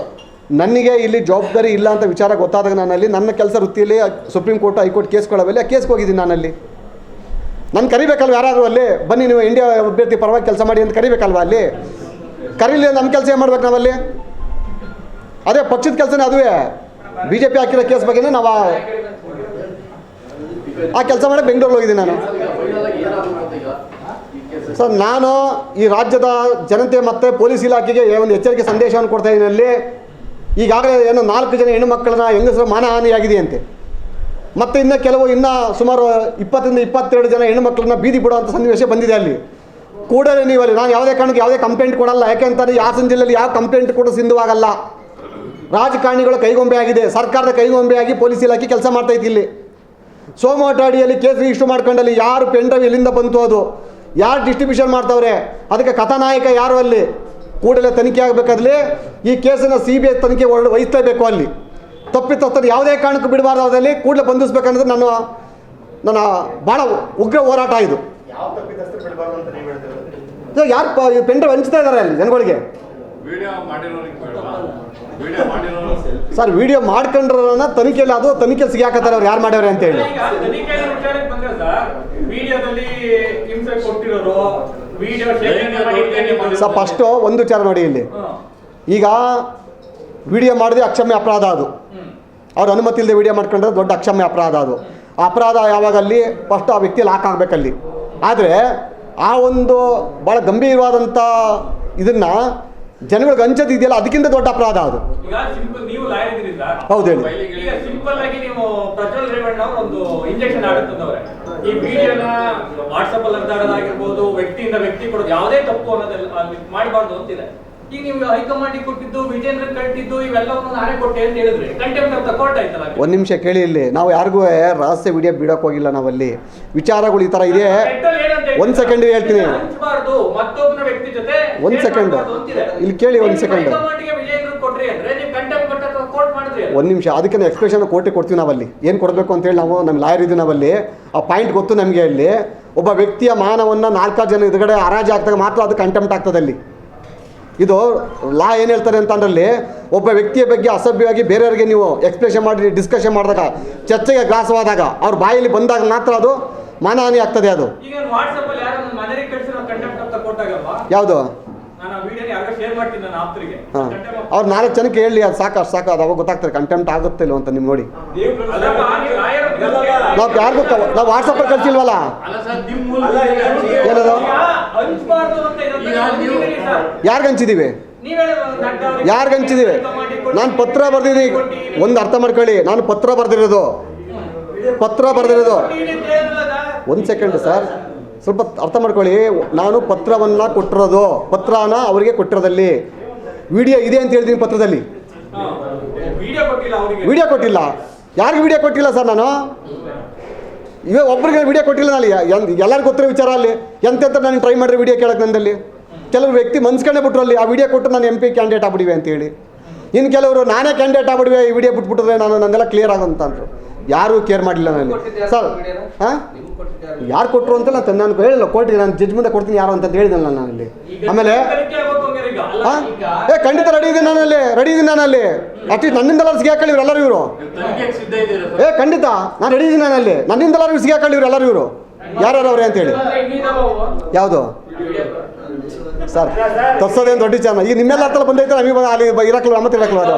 ನನಗೆ ಇಲ್ಲಿ ಜವಾಬ್ದಾರಿ ಇಲ್ಲ ಅಂತ ವಿಚಾರ ಗೊತ್ತಾದಾಗ ನಾನಲ್ಲಿ ನನ್ನ ಕೆಲಸ ವೃತ್ತಿಯಲ್ಲಿ ಸುಪ್ರೀಂ ಕೋರ್ಟ್ ಹೈಕೋರ್ಟ್ ಕೇಸ್ಕೊಳ್ಳೋವಲ್ಲಿ ಆ ಕೇಸ್ಗೆ ಹೋಗಿದ್ದೀನಿ ನಾನಲ್ಲಿ ನಾನು ಕರಿಬೇಕಲ್ವ ಯಾರಾದರೂ ಅಲ್ಲಿ? ಬನ್ನಿ ನೀವು ಇಂಡಿಯಾ ಅಭ್ಯರ್ಥಿ ಪರವಾಗಿ ಕೆಲಸ ಮಾಡಿ ಅಂತ ಕರಿಬೇಕಲ್ವ ಅಲ್ಲಿ? ಕರೀಲಿ ನಮ್ಮ ಕೆಲಸ ಏನು ಮಾಡ್ಬೇಕು ನಾವಲ್ಲಿ? ಅದೇ ಪಕ್ಷದ ಕೆಲಸನೇ ಅದುವೇ. ಬಿ ಜೆ ಪಿ ಹಾಕಿರೋ ಕೇಸ್ ಬಗ್ಗೆನೇ ನಾವು ಆ- ಕೆಲಸ ಮಾಡಕ್ಕೆ ಬೆಂಗಳೂರಿಗೆ ಹೋಗಿದ್ದೀನಿ ನಾನು. ಅಂತ ಸರ್, ನಾನು ಈ ರಾಜ್ಯದ ಜನತೆ ಮತ್ತು ಪೊಲೀಸ್ ಇಲಾಖೆಗೆ ಒಂದು ಎಚ್ಚರಿಕೆ ಸಂದೇಶವನ್ನು ಕೊಡ್ತಾ ಇದ್ದೀನಿ ಅಲ್ಲಿ. ಈಗಾಗಲೇ ಏನೋ ನಾಲ್ಕು ಜನ ಹೆಣ್ಣು ಮಕ್ಕಳನ್ನ ಹೆಂಗಸರ ಮಾನಹಾನಿಯಾಗಿದೆಯಂತೆ. ಮತ್ತು ಇನ್ನು ಕೆಲವು ಇನ್ನೂ ಸುಮಾರು ಇಪ್ಪತ್ತರಿಂದ ಇಪ್ಪತ್ತೆರಡು ಜನ ಹೆಣ್ಣು ಮಕ್ಕಳನ್ನ ಬೀದಿ ಬಿಡುವಂಥ ಸನ್ನಿವೇಶ ಬಂದಿದೆ ಅಲ್ಲಿ. ಕೂಡಲೇ ನೀವು ಅಲ್ಲಿ ನಾನು ಯಾವುದೇ ಕಾರಣಕ್ಕೆ ಯಾವುದೇ ಕಂಪ್ಲೇಂಟ್ ಕೊಡಲ್ಲ. ಯಾಕೆಂತಾರೆ ಈ ಹಾಸನ ಜಿಲ್ಲೆಯಲ್ಲಿ ಯಾವ ಕಂಪ್ಲೇಂಟ್ ಕೂಡ ಸಿಂಧುವಾಗಲ್ಲ. ರಾಜಕಾರಣಿಗಳ ಕೈಗೊಂಬೆ ಆಗಿದೆ ಸರ್ಕಾರದ ಕೈಗೊಂಬೆಯಾಗಿ ಪೊಲೀಸ್ ಇಲಾಖೆ ಕೆಲಸ ಮಾಡ್ತೈತಿ ಇಲ್ಲಿ. ಸೋಮವಾರ ಅಡಿಯಲ್ಲಿ ಕೇಸ್ ರಿಜಿಸ್ಟರ್ ಮಾಡ್ಕೊಂಡಲ್ಲಿ ಯಾರು ಪೆನ್ ಡ್ರೈವ್ ಎಲ್ಲಿಂದ ಬಂತು ಅದು? ಯಾರು ಡಿಸ್ಟ್ರಿಬ್ಯೂಷನ್ ಮಾಡ್ತಾವ್ರೆ? ಅದಕ್ಕೆ ಕಥಾನಾಯಕ ಯಾರು ಅಲ್ಲಿ? ಕೂಡಲೇ ತನಿಖೆ ಆಗಬೇಕಾದ್ರೆ ಈ ಕೇಸನ್ನು ಸಿ ಬಿ ಐ ತನಿಖೆ ವಹಿಸ್ತಾ ವಹಿಸಲೇಬೇಕು ಅಲ್ಲಿ. ತಪ್ಪಿತಸ್ಥರು ಯಾವುದೇ ಕಾರಣಕ್ಕೂ ಬಿಡಬಾರ್ದು. ಅದರಲ್ಲಿ ಕೂಡಲೇ ಬಂಧಿಸ್ಬೇಕನ್ನೋದು ನನ್ನ ನನ್ನ ಭಾಳ ಉಗ್ರ ಹೋರಾಟ ಇದು. ಯಾರು ಪೆಂಡ್ರೆ ಹಂಚ್ತಾ ಇದ್ದಾರೆ ಅಲ್ಲಿ ಜನಗಳಿಗೆ? ವಿಡಿಯೋ ಮಾಡಿರೋರಿಗೆ ವಿಡಿಯೋ ಮಾಡಿರೋರು ಸರ್ ವಿಡಿಯೋ ಮಾಡ್ಕೊಂಡ್ರನ್ನ ತನಿಖೆಯಲ್ಲಿ ಅದು ತನಿಖೆ ಸಿಗಾಕತ್ತಾರೆ ಅವ್ರು ಯಾರು ಮಾಡ್ಯಾವ್ರೆ ಅಂತ ಹೇಳಿ ಸರ್ ವಿಡಿಯೋದಲ್ಲಿ ಹಿಂಸೆ ಕೊಟ್ಟಿರೋರು ವಿಡಿಯೋ ಸರ್ ಫಸ್ಟು ಒಂದು ವಿಚಾರ ನೋಡಿ ಇಲ್ಲಿ. ಈಗ ವಿಡಿಯೋ ಮಾಡಿದ್ರೆ ಅಕ್ಷಮ್ಯ ಅಪರಾಧ ಅದು. ಅವ್ರ ಅನುಮತಿ ಇಲ್ಲದೆ ವಿಡಿಯೋ ಮಾಡ್ಕೊಂಡ್ರೆ ದೊಡ್ಡ ಅಕ್ಷಮ್ಯ ಅಪರಾಧ ಅದು. ಅಪರಾಧ ಯಾವಾಗ ಅಲ್ಲಿ ಫಸ್ಟ್ ಆ ವ್ಯಕ್ತಿ ಲಾಕ್ ಆಗಬೇಕಲ್ಲಿ. ಆದರೆ ಆ ಒಂದು ಭಾಳ ಗಂಭೀರವಾದಂಥ ಇದನ್ನು ಜನಗಳಿಗೆ ಹಂಚೋದಿದೆಯಲ್ಲ ಅದಕ್ಕಿಂತ ದೊಡ್ಡ ಅಪರಾಧ ಅದು. ಹೌದು ಹೇಳಿ. ವಾಟ್ಸಪ್ ಅಲ್ಲಿ ವ್ಯಕ್ತಿಯಿಂದ ವ್ಯಕ್ತಿ ಕೊಡೋದು ಯಾವುದೇ ತಪ್ಪು ಅನ್ನೋದೆಲ್ಲ ಮಾಡಬಾರ್ದು ಅಂತಿದೆ. ಈಗ ನೀವು ಹೈಕಮಾಂಡ್ ಕೊಟ್ಟಿದ್ದು ವಿಜೇಂದ್ರ ಕಟ್ಟಿದ್ದು ಇವೆಲ್ಲವನ್ನು ನಾನೇ ಕೊಟ್ಟೆ ಅಂತ ಹೇಳಿದ್ರಿ ಕಂಟೆಂಪ್ಟ್ ಆಫ್ ದ ಕೋರ್ಟ್ ಆಯ್ತಲ್ಲ ಒಂದು ನಿಮಿಷ ಕೇಳಿ ಇಲ್ಲಿ. ನಾವು ಯಾರಿಗೂ ರಹಸ್ಯ ವಿಡಿಯೋ ಬಿಡೋಕೆ ಹೋಗಿಲ್ಲ ನಾವಲ್ಲಿ. ವಿಚಾರಗಳು ಈ ಥರ ಇದೆ. ಒಂದ್ ಸೆಕೆಂಡ್ ಹೇಳ್ತೀನಿ. ಹಂಚಬಾರ್ದು ಮತ್ತೊಬ್ಬನ ವ್ಯಕ್ತಿ ಜೊತೆ ಒಂದ್. ಮಾಡ್ಬಾರ್ದು ಅಂತಿದೆ. ಇಲ್ಲಿ ಕೇಳಿ ಒಂದ್ ಸೆಕೆಂಡ್ ಒಂದ್ ಕೊಟ್ರಿ ಅಂದ್ರೆ ನೀವು ಕಂಟೆಂಪ್ಟ್ ಒಂದು ನಿಮಿಷ ಅದಕ್ಕೆ ನಾವು ಎಕ್ಸ್ಪ್ರೆಷನ್ ಕೋರ್ಟಿಗೆ ಕೊಡ್ತೀವಿ ನಾವಲ್ಲಿ. ಏನು ಕೊಡಬೇಕು ಅಂತೇಳಿ ನಾವು ನಮ್ಮ ಲಾಯರ್ ಇದ್ದೀವಿ ನಾವಲ್ಲಿ. ಆ ಪಾಯಿಂಟ್ ಗೊತ್ತು ನಮಗೆ ಅಲ್ಲಿ. ಒಬ್ಬ ವ್ಯಕ್ತಿಯ ಮಾನವನ್ನ ನಾಲ್ಕಾರು ಜನ ಎದುರುಗಡೆ ಹರಾಜು ಮಾತ್ರ ಅದು ಕಂಟೆಂಪ್ಟ್ ಆಗ್ತದೆ ಅಲ್ಲಿ. ಇದು ಲಾ ಏನು ಹೇಳ್ತಾರೆ ಅಂತಂದ್ರಲ್ಲಿ ಒಬ್ಬ ವ್ಯಕ್ತಿಯ ಬಗ್ಗೆ ಅಸಭ್ಯವಾಗಿ ಬೇರೆಯವರಿಗೆ ನೀವು ಎಕ್ಸ್ಪ್ರೆಷನ್ ಮಾಡಿ ಡಿಸ್ಕಷನ್ ಮಾಡಿದಾಗ ಚರ್ಚೆಗೆ ಗ್ರಾಸವಾದಾಗ ಅವ್ರ ಬಾಯಲ್ಲಿ ಬಂದಾಗ ಮಾತ್ರ ಅದು ಮಾನಹಾನಿ ಆಗ್ತದೆ ಅದು. ಯಾವುದು? ಅವ್ರು ನಾಲ್ಕು ಜನಕ್ಕೆ ಹೇಳಿ ಅದು ಸಾಕು ಅಷ್ಟು ಸಾಕು ಅದು ಅವಾಗ ಗೊತ್ತಾಗ್ತದೆ ಕಂಟೆಂಪ್ಟ್ ಆಗುತ್ತೆ ಇಲ್ಲ ಅಂತ ನೀವು ನೋಡಿ. ನೀವು ಯಾರಿಗೂ ನಾವು ವಾಟ್ಸಪ್ಪಲ್ಲಿ ಕಳ್ಸಿಲ್ವಲ್ಲ? ಅಲ್ಲ ಸರ್ ನಿಮ್ಮ ಏನದು? ಯಾರಿಗಂಚಿದ್ದೀವಿ ಅಂತ ಇರೋದು ನೀವು- ನೀವೇ ಸರ್. ಯಾರಿಗೆ ಹಂಚಿದ್ದೀವಿ ನೀವೇ ನಡ್ಡ ಅವ್ರಿಗೆ ಯಾರಿಗೆ ಹಂಚಿದ್ದೀವಿ ನಾನು ಪತ್ರ ಬರೆದಿದ್ದೀನಿ. ಒಂದು ಅರ್ಥ ಮಾಡ್ಕೊಳ್ಳಿ. ನಾನು ಪತ್ರ ಬರೆದಿರೋದು. ಪತ್ರ ಬರೆದಿರೋದು. ಒಂದು ಸೆಕೆಂಡ್ ಸರ್. ಸ್ವಲ್ಪ ಅರ್ಥ ಮಾಡ್ಕೊಳ್ಳಿ. ನಾನು ಪತ್ರವನ್ನು ಕೊಟ್ಟಿರೋದು. ಪತ್ರನ ಅವರಿಗೆ ಕೊಟ್ಟಿರೋದಲ್ಲಿ. ವಿಡಿಯೋ ಇದೆ ಅಂತ ಹೇಳಿದೀನಿ ಪತ್ರದಲ್ಲಿ. ವಿಡಿಯೋ ಕೊಟ್ಟಿಲ್ಲ ಅವರಿಗೆ. ವಿಡಿಯೋ ಕೊಟ್ಟಿಲ್ಲ. ಯಾರಿಗೂ ವಿಡಿಯೋ ಕೊಟ್ಟಿಲ್ಲ ಸರ್ ನಾನು? ಇವಾಗ ಒಬ್ಬರಿಗೆ ವಿಡಿಯೋ ಕೊಟ್ಟಿಲ್ಲ ನಾನು ಎಲ್ಲರಿಗೂ ಗೊತ್ತಿರೋ ವಿಚಾರ ಅಲ್ಲಿ. ಎಂತೆಂತ ನಾನು ಟ್ರೈ ಮಾಡಿದ್ರೆ ವಿಡಿಯೋ ಕೇಳಕ್ಕೆ ನಂದಲ್ಲಿ? ಕೆಲವರು ವ್ಯಕ್ತಿ ಮನ್ಸ್ಕೊಂಡೇ ಬಿಟ್ರು ಅಲ್ಲಿ, ಆ ವಿಡಿಯೋ ಕೊಟ್ಟು ನಾನು ಎಂ ಪಿ ಕ್ಯಾಂಡಿಡೇಟ್ ಆಗ್ಬಿಡಿವೆ ಅಂತೇಳಿ ಇನ್ನು ಕೆಲವರು, ನಾನೇ ಕ್ಯಾಂಡಿಡೇಟ್ ಆಗ್ಬಿಡಿವೆ ಈ ವಿಡಿಯೋ ಬಿಟ್ಬಿಟ್ರೆ ನಾನು ನಂದೆಲ್ಲ ಕ್ಲಿಯರ್ ಆಗಂತ ಅಂದರು. ಯಾರೂ ಕೇರ್ ಮಾಡಿಲ್ಲ ನನಗೆ ಸರ್ ಹಾಂ ಯಾರು ಕೊಟ್ಟರು ಅಂತ ನಾನು ನಾನು ಹೇಳಿಲ್ಲ. ಕೋರ್ಟಿಗೆ ನಾನು ಜಡ್ಜ್ ಮುಂದೆ ಕೊಡ್ತೀನಿ ಯಾರು ಅಂತ ಹೇಳಿದ್ನಲ್ಲ ನಾನು ಅಲ್ಲಿ ಆಮೇಲೆ ಹಾಂ ಏ ಖಂಡಿತ ರೆಡಿ ಇದ್ದೀನಿ ನಾನಲ್ಲಿ ರೆಡಿ ಇದ್ದೀನಿ ನಾನಲ್ಲಿ. ಅಟ್ಲೀಸ್ಟ್ ಸಿಗಿ ಹಾಕೊಳ್ಳಿ ಇವರೆಲ್ಲರೂ ಇವರು. ಏ ಖಂಡಿತ ನಾನು ರೆಡಿ ಇದ್ದೀನಿ ನಾನಲ್ಲಿ. ನನ್ನಿಂದೆಲ್ಲರೂ ಸಿಗಿ ಹಾಕೊಳ್ಳಿ ಇವ್ರು ಎಲ್ಲರೂ ಇವರು. ಯಾರ್ಯಾರು ಅವ್ರೆ ಅಂತೇಳಿ? ಯಾವುದು? ಸರ್ ತರ್ಸೋದೇನು ದೊಡ್ಡ ಚಾನ ಈಗ ನಿಮ್ಮೆಲ್ಲ ಹತ್ತಲ್ಲ ಬಂದೈತೆ ನಮಗೆ ಅಲ್ಲಿ ಇರಕ್ಲ ಮತ್ತೆ ಇರಕ್ಲ ಅದು.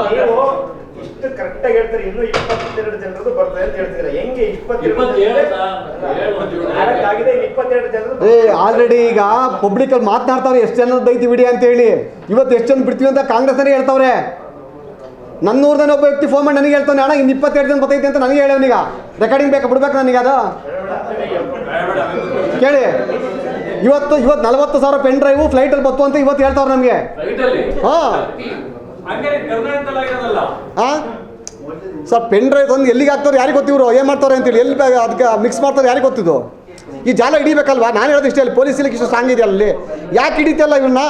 ಇಷ್ಟು ಕರೆಕ್ಟ್ ಆಗಿ ಹೇಳ್ತಾರೆ ಇನ್ನು ಇಪ್ಪತ್ತೆರಡು ಜನರದ್ದು ಬರ್ತದೆ ಅಂತ ಹೇಳ್ತಿದ್ರೆ ಹೆಂಗೆ ಇಪ್ಪತ್ತೆರಡು ಜನ- ಏ ಆಲ್ರೆಡಿ ಈಗ ಪಬ್ಲಿಕ್ ಅಲ್ಲಿ ಮಾತನಾಡ್ತಾವ್ರೆ ಎಷ್ಟು ಜನದ ಐತಿ ಬಿಡಿ ಅಂತ ಹೇಳಿ. ಇವತ್ತು ಎಷ್ಟು ಜನ ಬಿಡ್ತೀವಿ ಅಂತ ಕಾಂಗ್ರೆಸ್ನವರೇ ಹೇಳ್ತಾವ್ರೆ. ನನ್ನ ನನ್ನೂರ್ದನೇ ಒಬ್ಬ ವ್ಯಕ್ತಿ ಫೋನ್ ಮಾಡಿ ನನಗೆ ಹೇಳ್ತಾನೆ ಅಣ್ಣ ಇನ್ನು ಇಪ್ಪತ್ತೆರಡು ಜನ ಬರ್ತೈತೆ ಅಂತ ನನಗೆ ಹೇಳವನೀಗ ರೆಕಾರ್ಡಿಂಗ್ ಬೇಕಾ? ಬಿಡ್ಬೇಕು ನನಗೆ ಅದು? ಕೇಳಿ. ಇವತ್ತು ಇವತ್ತು ನಲವತ್ತು ಸಾವಿರ ಪೆನ್ ಡ್ರೈವು ಫ್ಲೈಟಲ್ಲಿ ಬತ್ತು ಅಂತ ಇವತ್ತು ಹೇಳ್ತಾವ್ರೆ ನಮಗೆ. ಹಾಂ. ಹಾಂ ಸರ್ ಪೆನ್ ಡ್ರೈವ್ ತಂದು ಎಲ್ಲಿಗೆ ಹಾಕ್ತಾರೆ ಯಾರಿಗೆ ಗೊತ್ತಿವ್ರು? ಏನು ಮಾಡ್ತಾರೆ ಅಂತೇಳಿ ಎಲ್ಲಿ ಅದಕ್ಕೆ ಮಿಕ್ಸ್ ಮಾಡ್ತಾರೆ ಯಾರಿಗೆ ಗೊತ್ತಿದ್ದು? ಈ ಜಾಲ ಹಿಡಿಬೇಕಲ್ವಾ? ನಾನು ಹೇಳೋದು ಇಷ್ಟೇ ಅಲ್ಲಿ ಪೊಲೀಸ್ ಇಲಾಖೆ ಇಷ್ಟು ಸ್ಟ್ರಾಂಗ್ ಇದೆಯಲ್ಲ ಅಲ್ಲಿ? ಯಾಕೆ ಹಿಡಿತಲ್ಲ ಇವನ್ನ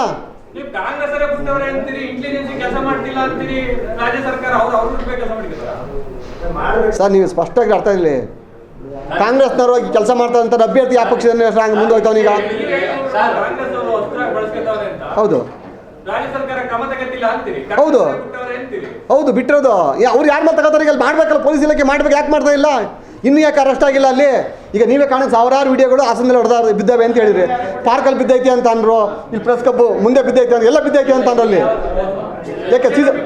ಸರ್ ನೀವು ಸ್ಪಷ್ಟವಾಗಿ ಅರ್ಥ ಇಲ್ಲಿ ಕಾಂಗ್ರೆಸ್ನವರು ಕೆಲಸ ಮಾಡ್ತಾರೆ ಅಂತ ಅಭ್ಯರ್ಥಿ ಯಾವ ಪಕ್ಷದ ಸ್ಟ್ರಾಂಗ್ ಮುಂದೆ ಹೋಗ್ತಾವನೀಗ? ಹೌದು. ರಾಜ್ಯ ಸರ್ಕಾರ ಕ್ರಮ ತಗತ್ತಿಲ್ಲ ಅಂತೀರಿ? ಹೌದು. ಹೌದು ಬಿಟ್ಟಿರೋದು. ಅವ್ರು ಯಾರು ಮಾತಾಡ್ತಾರೆ ಅಲ್ಲಿ ಮಾಡ್ಬೇಕಲ್ಲ ಪೊಲೀಸ್ ಇಲಾಖೆ ಮಾಡ್ಬೇಕು ಯಾಕೆ ಮಾಡ್ತಾ ಇಲ್ಲ? ಇನ್ನು ಯಾಕೆ ಅರೆಸ್ಟ್ ಆಗಿಲ್ಲ ಅಲ್ಲಿ? ಈಗ ನೀವೇ ಕಾಣೋ ಸಾವಿರಾರು ವಿಡಿಯೋಗಳು ಹಾಸನದಲ್ಲಿ ಹೊಡೆದ ಬಿದ್ದಾವೆ ಅಂತ ಹೇಳಿದ್ರಿ. ಪಾರ್ಕಲ್ಲಿ ಬಿದ್ದೈತಿ ಅಂತ ಅಂದ್ರು ಇಲ್ಲಿ ಪ್ರೆಸ್ ಕಬ್ಬು ಮುಂದೆ ಬಿದ್ದೈತಿ ಅಂತ ಎಲ್ಲ ಬಿದ್ದೈತಿ ಅಂತ ಅಂದ್ರು ಅಲ್ಲಿ. ಯಾಕೆ ಸೀಸನ್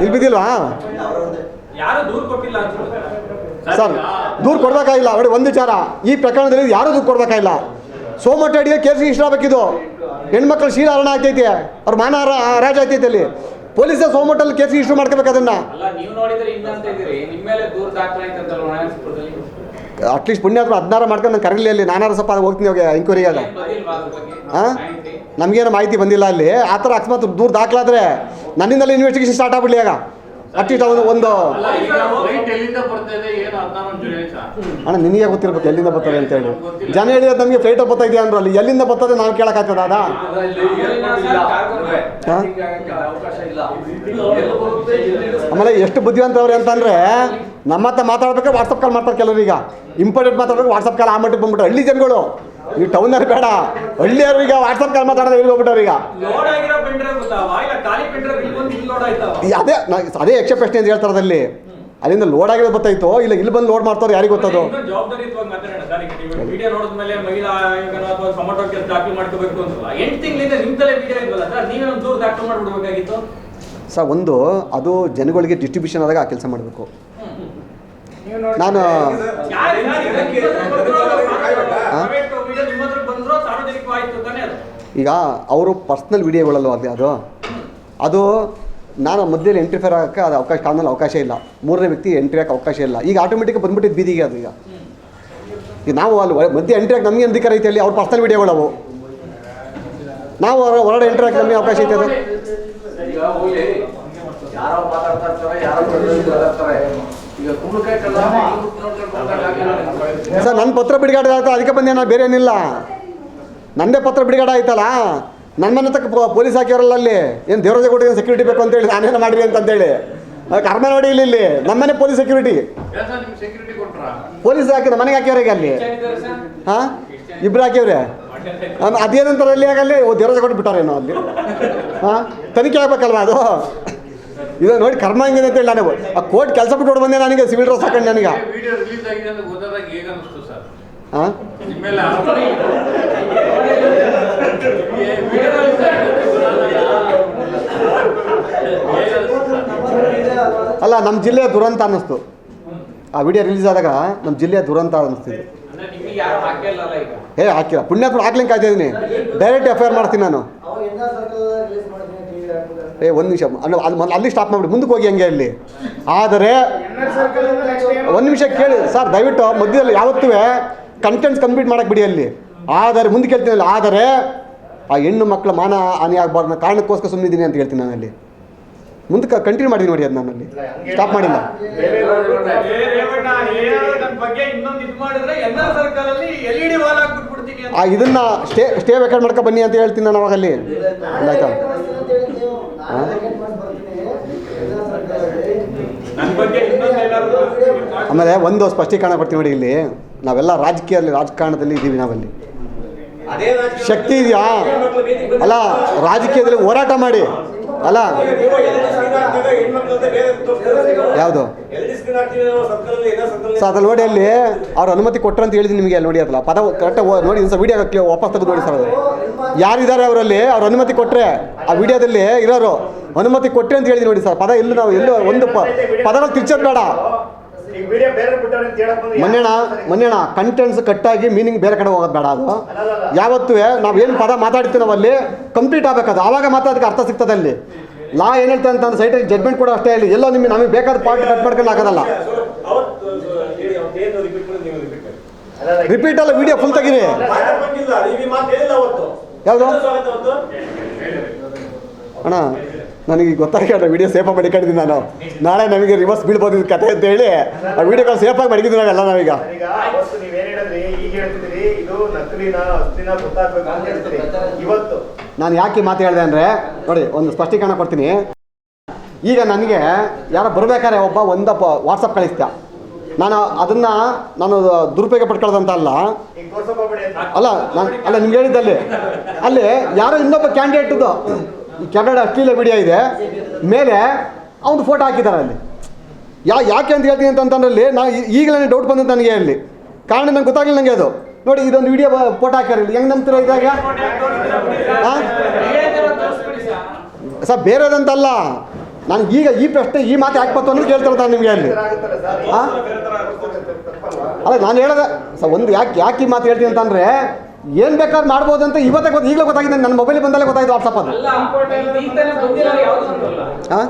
ಇಲ್ಲಿ ಬಿದ್ದಿಲ್ವಾ? ಯಾರು ದೂರು ಕೊಟ್ಟಿಲ್ಲ ಅಂತ ಸರ್ ದೂರು ಕೊಡ್ಬೇಕಾಗಿಲ್ಲ ನೋಡಿ ಒಂದು ವಿಚಾರ. ಈ ಪ್ರಕರಣದಲ್ಲಿ ಯಾರೂ ದೂರು ಕೊಡ್ಬೇಕಾಗಿಲ್ಲ ಸೋಮಟ್ಟಡಿಗೆ ಕೇಸ್ ಇಷ್ಟ ಆಗಬೇಕಿದು ಹೆಣ್ಮಕ್ಳು ಶೀಲ ಹರಣ ಆಗ್ತೈತಿ. ಅವ್ರ ಮಾನ ರಾಜ ಆಗ್ತೈತೆ ಅಲ್ಲಿ. ಪೊಲೀಸ್ ಸೋಮಟ್ಟಲ್ಲಿ ಕೇಸ್ ಇಶ್ಯೂ ಮಾಡ್ಕೋಬೇಕು ಅದನ್ನ. ಅಟ್ಲೀಸ್ಟ್ ಪುಣ್ಯಾತ್ಮ ಹದಿನಾರು ಮಾಡ್ಕೊಂಡು ನಾನು ಕರೀಲಿ ಅಲ್ಲಿ. ನಾನಾರು ಸ್ವಲ್ಪ ಹೋಗ್ತೀನಿ ಹೋಗಿ ಎಂಕ್ವೈರಿಗೆ ಅದ ಹಾಂ? ನಮಗೇನು ಮಾಹಿತಿ ಬಂದಿಲ್ಲ ಅಲ್ಲಿ. ಆ ಥರ ಅಕಸ್ಮಾತ್ ದೂರ ದಾಖಲಾದ್ರೆ ನನ್ನಿಂದಲೇ ಇನ್ವೆಸ್ಟಿಗೇಷನ್ ಸ್ಟಾರ್ಟ್ ಆಗ್ಬಿಡಲಿ ಆಗ. ಅಟ್ಲೀಸ್ಟ್ ಅವನು ಒಂದು. ಫ್ಲೈಟ್ ಎಲ್ಲಿಂದ ಬರ್ತಾ ಏನು ಹದಿನಾರು ಜುಲೈ ಸರ್ ಅಣ್ಣ ನಿನಗೆ ಗೊತ್ತಿರ್ಬೇಕು ಎಲ್ಲಿಂದ ಬರ್ತಾರೆ ಅಂತ ಹೇಳಿ. ಜನ ಹೇಳಿದ್ರೆ ನಮಗೆ ಫ್ಲೈಟ್ ಬರ್ತಾ ಇದೆಯಾ ಅಂದ್ರೆ ಅಲ್ಲಿ. ಎಲ್ಲಿಂದ ಬರ್ತದೆ ನಾವು ಕೇಳಕ್ಕಾಗ್ತದ ಅದ? ಆಮೇಲೆ ಎಷ್ಟು ಬುದ್ಧಿವಂತವ್ರೆ ಅಂತಂದ್ರೆ ನಮ್ಮ ಹತ್ರ ಮಾತಾಡ್ಬೇಕು ವಾಟ್ಸಪ್ ಕಾಲ್ ಮಾಡ್ತಾರೆ ಕೆಲವರು ಈಗ. ಇಂಪಾರ್ಟೆಂಟ್ ಮಾತಾಡ್ಬೇಕು ವಾಟ್ಸಪ್ ಕಾಲ್ ಆ ಮಟ್ಟಿಗೆ ಬಂದ್ಬಿಟ್ಟು ಹಳ್ಳಿ ಜನಗಳು. ಈ ಟೌನರ್ ಬೇಡ. ಹಳ್ಳಿಯವ್ರು ಈಗ ವಾಟ್ಸಪ್ ಕಾಲ್ ಮಾತಾಡೋದು ಇಲ್ಲಿ ಹೋಗ್ಬಿಟ್ಟವ್ರು ಈಗ? ಅದೇ ನಾ ಅದೇ ಯಕ್ಷ ಪ್ರಶ್ನೆ ಅಂತ ಹೇಳ್ತಾರೆ ಅದರಲ್ಲಿ ಅಲ್ಲಿಂದ ಲೋಡ್ ಆಗಿರೋದು ಗೊತ್ತಾಯ್ತು? ಇಲ್ಲ ಇಲ್ಲಿ ಬಂದು ಲೋಡ್ ಮಾಡ್ತಾರೆ ಯಾರಿಗೆ ಗೊತ್ತದು? ಸರ್ ಒಂದು ಅದು ಜನಗಳಿಗೆ ಡಿಸ್ಟ್ರಿಬ್ಯೂಷನ್ ಆದಾಗ ಆ ಕೆಲಸ ಮಾಡಬೇಕು. ನಾನು ಯಾರು ಹಾ? ಪ್ರೈವೇಟ್ ವಿಡಿಯೋ ನಿಮ್ಮ ಹತ್ರ ಬಂದ್ರು ಸಾರ್ವಜನಿಕವಾಯ್ತು ತಾನೇ ಅದು ಈಗ ಅವರು ಪರ್ಸ್ನಲ್ ವಿಡಿಯೋಗಳಲ್ಲ ಅದು ಅದು? ಅದು ನಾನು ಮಧ್ಯದಲ್ಲಿ ಎಂಟ್ರಿಫೈರ್ ಆಗೋಕ್ಕೆ ಅದು ಅವಕಾಶ ಕಾನೂನಲ್ಲಿ ಅವಕಾಶ ಇಲ್ಲ. ಮೂರನೇ ವ್ಯಕ್ತಿ ಎಂಟ್ರಿ ಹಾಕೋ ಅವಕಾಶ ಇಲ್ಲ. ಈಗ ಆಟೋಮೆಟಿಕ್ ಬಂದ್ಬಿಟ್ಟಿದ್ದು ಬೀದಿಗೆ ಅದು ಈಗ. ಈಗ ನಾವು ಅಲ್ಲಿ ಮಧ್ಯೆ ಎಂಟ್ರಿ ಹಾಕಿ ನಮಗೆ ಅಧಿಕಾರ ಐತೆ ಅಲ್ಲಿ? ಅವ್ರ ಪರ್ಸ್ನಲ್ ವಿಡಿಯೋಗಳು ಅವು ನಾವು ಹೊರ- ಹೊರಗಡೆ ಎಂಟ್ರಿ ಹಾಕಿ ನಮಗೆ ಅವಕಾಶ ಐತೆ ಅದು. ಸರ್ ನನ್ನ ಪತ್ರ ಬಿಡುಗಡೆ ಆಯ್ತು ಅದಕ್ಕೆ ಬಂದೆ ನಾನು ಬೇರೆ ಏನಿಲ್ಲ ನಂದೇ ಪತ್ರ ಬಿಡುಗಡೆ ಆಯ್ತಲ್ಲ? ನನ್ನ ಮನೆ ತಕ್ಕ ಪೊಲೀಸ್ ಹಾಕಿರಲ್ಲ ಅಲ್ಲಿ. ಏನು ದೇವರಾಜ ಕೊಟ್ಟಿಗೆ ಸೆಕ್ಯೂರಿಟಿ ಬೇಕು ಅಂತೇಳಿ ನಾನೇನು ಮಾಡಿರಿ ಅಂತಂತೇಳಿ. ಕರ್ಮ ನೋಡಿ ಇಲ್ಲಿ ಇಲ್ಲಿ. ನಮ್ಮನೆ ಪೊಲೀಸ್ ಸೆಕ್ಯೂರಿಟಿ ಪೊಲೀಸ್ ಹಾಕಿ ಮನೆಗೆ ಹಾಕ್ಯವ್ರೆ ಈಗ ಅಲ್ಲಿ. ಹಾಂ? ಇಬ್ರು ಹಾಕ್ಯವ್ರೆ ಅದ್- ಅದೇನಂತಾರೆ ಅಲ್ಲಿ ಆಗಲ್ಲಿ ಓ ದೇವರಾಜ ಕೊಟ್ಟು ಬಿಟ್ಟಾರೇನೋ ಅಲ್ಲಿ. ಹಾಂ? ತನಿಖೆ ಆಗ್ಬೇಕಲ್ವಾ ಅದು? ಇದು ನೋಡಿ ಕರ್ಮ ಹೆಂಗಿದೆ ಅಂತೇಳಿ ನಾನು. ಆ ಕೋರ್ಟ್ ಕೆಲಸ ಬಿಟ್ಟು ಬಂದೆ ನನಗೆ ಸಿವಿಲ್ ಡ್ರೆಸ್ ಹಾಕೊಂಡು ನನಗೆ. ಅಲ್ಲ ನಮ್ಮ ಜಿಲ್ಲೆಯ ದುರಂತ ಅನ್ನಿಸ್ತು. ಆ ವಿಡಿಯೋ ರಿಲೀಸ್ ಆದಾಗ ನಮ್ಮ ಜಿಲ್ಲೆಯ ದುರಂತ ಅನ್ನಿಸ್ತಿದೆ. ಹೇ ಹಾಕಿಲ್ಲ. ಪುಣ್ಯಾತ್ಮ ಹಾಕ್ಲಿಂಗ್ ಕಾಯ್ತಿದ್ದೀನಿ ಡೈರೆಕ್ಟ್ ಎಫ್ ಐ ಆರ್ ಮಾಡ್ತೀನಿ ನಾನು. ಏ, ಒಂದು ನಿಮಿಷ. ಅಲ್ಲಿ ಅಲ್ಲಿ- ಸ್ಟಾಪ್ ಮಾಡಿಬಿಡಿ. ಮುಂದಕ್ಕೆ ಹೋಗಿ ಹಂಗೆ ಅಲ್ಲಿ ಆದರೆ, ಒಂದು ನಿಮಿಷ ಕೇಳಿ. ಸರ್, ದಯವಿಟ್ಟು ಮಧ್ಯದಲ್ಲಿ ಯಾವತ್ತೂ ಕಂಟೆಂಟ್ಸ್ ಕಂಪ್ಲೀಟ್ ಮಾಡಕ್ಕೆ ಬಿಡಿ ಅಲ್ಲಿ. ಆದರೆ ಮುಂದೆ ಕೇಳ್ತೀನಿ ಆದರೆ ಆ ಹೆಣ್ಣು ಮಕ್ಕಳ ಮಾನ ಹಾನಿ ಆಗಬಾರ್ದು ಕಾರಣಕ್ಕೋಸ್ಕರ ಸುಮ್ಮನಿದ್ದೀನಿ ಅಂತ ಹೇಳ್ತೀನಿ ನಾನು ಅಲ್ಲಿ ಮುಂದಕ್ಕೆ ಕಂಟಿನ್ಯೂ ಮಾಡಿದ್ದೀನಿ ನೋಡಿ ಅದು ನಾನಲ್ಲಿ. ಸ್ಟಾಪ್ ಮಾಡಿಲ್ಲ. ಆ, ಇದನ್ನ ಸ್ಟೇ ಸ್ಟೇ ವೆಕಾರ್ಡ್ ಮಾಡ್ಕೊ ಬನ್ನಿ ಅಂತ ಹೇಳ್ತೀನಿ ನಾನು ಅವಾಗ ಅಲ್ಲಿ ಆಯ್ತಾ ಆಮೇಲೆ ಒಂದು ಸ್ಪಷ್ಟೀಕರಣ ಕೊಡ್ತೀನಿ ನೋಡಿ ಇಲ್ಲಿ. ನಾವೆಲ್ಲ ರಾಜಕೀಯದಲ್ಲಿ ರಾಜಕಾರಣದಲ್ಲಿ ಇದ್ದೀವಿ ನಾವಲ್ಲಿ. ಶಕ್ತಿ ಇದೆಯಾ? ಅಲ್ಲ ರಾಜಕೀಯದಲ್ಲಿ ಹೋರಾಟ ಮಾಡಿ. ಅಲ್ಲ. ಯಾವುದು? ಸೊ ಅದ್ರಲ್ಲಿ ನೋಡಿ ಅಲ್ಲಿ ಅವ್ರು ಅನುಮತಿ ಕೊಟ್ಟರು ಅಂತ ಹೇಳಿದ್ದೀನಿ ನಿಮಗೆ ಅಲ್ಲಿ ನೋಡಿ ಅದಲ್ಲ ಪದ ಕರೆಕ್ಟ್ ನೋಡಿ ಸರ್ ವಿಡಿಯೋ ವಾಪಸ್ ತೆಗೆದು ನೋಡಿ ಸರ್ ಅದು. ಯಾರಿದ್ದಾರೆ ಅವರಲ್ಲಿ? ಅವ್ರ ಅನುಮತಿ ಕೊಟ್ಟರೆ ಆ ವಿಡಿಯೋದಲ್ಲಿ ಇರೋರು. ಅನುಮತಿ ಕೊಟ್ಟರೆ ಅಂತ ಹೇಳಿದ್ದೀನಿ ನೋಡಿ ಸರ್. ಪದ ಎಲ್ಲೂ ನಾವು ಎಲ್ಲೂ ಒಂದು ಪದಗಳು ತಿರ್ಚೋದು ಬೇಡ. ಮನ್ಯಣ ಮನ್ಯಣ ಕಂಟೆಂಟ್ಸ್ ಕಟ್ಟಾಗಿ ಮೀನಿಂಗ್ ಬೇರೆ ಕಡೆ ಹೋಗೋದು ಬೇಡ ಅದು. ಯಾವತ್ತೂ ನಾವು ಏನು ಪದ ಮಾತಾಡ್ತೀವಿ ನಾವು ಅಲ್ಲಿ ಕಂಪ್ಲೀಟ್ ಆಗಬೇಕದು. ಆವಾಗ ಮಾತ್ರ ಅದಕ್ಕೆ ಅರ್ಥ ಸಿಗ್ತದೆ ಅಲ್ಲಿ. ಲಾ ಏನು ಹೇಳ್ತಾ ಅಂತ ಸೈಟಿಗೆ ಜಡ್ಮೆಂಟ್ ಕೂಡ ಅಷ್ಟೇ ಇಲ್ಲಿ. ಎಲ್ಲೋ ನಿಮಗೆ ನಮಗೆ ಬೇಕಾದ ಪಾರ್ಟ್ ಕಟ್ ಮಾಡ್ಕೊಂಡು ಆಗೋದಲ್ಲ ರಿಪೀಟ್ ಅಲ್ಲ ವಿಡಿಯೋ ಫುಲ್ ತೆಗೀರಿ. ಯಾವುದು? ಅಣ್ಣ. ನನಗೆ ಗೊತ್ತಾಗ ವಿಡಿಯೋ ಸೇಫಾಗಿ ಮಡಿಕೊಂಡಿದ್ದೀನಿ ನಾನು. ನಾಳೆ ನಮಗೆ ರಿವರ್ಸ್ ಬೀಳ್ಬೋದು ಇದು ಕತೆ ಅಂತ ಹೇಳಿ ಆ ವಿಡಿಯೋ ಸೇಫಾಗಿ ಮಡಗಿದ್ದೀವಿ ನಾವೆಲ್ಲ ನಾವೀಗ. ನಾನು ಯಾಕೆ ಮಾತು ಹೇಳಿದೆ ಅಂದರೆ ನೋಡಿ ಒಂದು ಸ್ಪಷ್ಟೀಕರಣ ಕೊಡ್ತೀನಿ. ಈಗ ನನಗೆ ಯಾರೋ ಬರಬೇಕಾದ್ರೆ ಒಬ್ಬ ಒಂದಪ್ಪ ವಾಟ್ಸಪ್ ಕಳಿಸ್ತ ನಾನು ಅದನ್ನು ನಾನು ದುರುಪಯೋಗ ಪಡ್ಕೊಳ್ಳೋದಂತ ಅಲ್ಲ. ಅಲ್ಲ ನಾನು ಅಲ್ಲ ನಿಮ್ಗೆ ಹೇಳಿದ್ದಲ್ಲಿ. ಅಲ್ಲಿ ಯಾರೋ ಇನ್ನೊಬ್ಬ ಕ್ಯಾಂಡಿಡೇಟ್ದು ಈ ಕೆನಡ ಅಶ್ಲೀಲ ವಿಡಿಯೋ ಇದೆ. ಮೇಲೆ ಅವನು ಫೋಟೋ ಹಾಕಿದ್ದಾರೆ ಅಲ್ಲಿ. ಯಾ, ಯಾಕೆ ಅಂತ ಹೇಳ್ತೀನಿ ಅಂತಂದ್ರಲ್ಲಿ ನಾ ಈಗಲೇ ಡೌಟ್ ಬಂದಂತ ನನಗೆ ಅಲ್ಲಿ. ಕಾರಣ ನಂಗೆ ಗೊತ್ತಾಗಲಿಲ್ಲ ನನಗೆ ಅದು. ನೋಡಿ, ಇದೊಂದು ವಿಡಿಯೋ ಫೋಟೋ ಹಾಕ್ಯಾರ ಹೆಂಗೆ ನಂಬ್ತೀರ ಇದಾಗ ಸರ್, ಬೇರೆದಂತಲ್ಲ. ನಾನು ಈಗ ಈ ಪ್ರಶ್ನೆ, ಈ ಮಾತು ಯಾಕೆ ಬಂತು ಅಂದ್ರೆ ಕೇಳ್ತಾರೆ ನಾನು ನಿಮಗೆ ಅಲ್ಲಿ. ಅಲ್ಲ, ನಾನು ಹೇಳದೆ, ಸರ್, ಒಂದು ಯಾಕೆ ಯಾಕೆ ಈ ಮಾತು ಹೇಳ್ತೀನಿ ಅಂತಂದರೆ ಏನು ಬೇಕಾದ್ರೆ ಮಾಡ್ಬೋದು ಅಂತ ಇವತ್ತೇ ಗೊತ್ತು ಈಗಲೇ ಗೊತ್ತಾಗಿದೆ ನನ್ನ ಮೊಬೈಲ್ ಬಂದಲ್ಲೇ ಗೊತ್ತಾಯ್ತು ವಾಟ್ಸಪ್ ಅದು. ಹಾಂ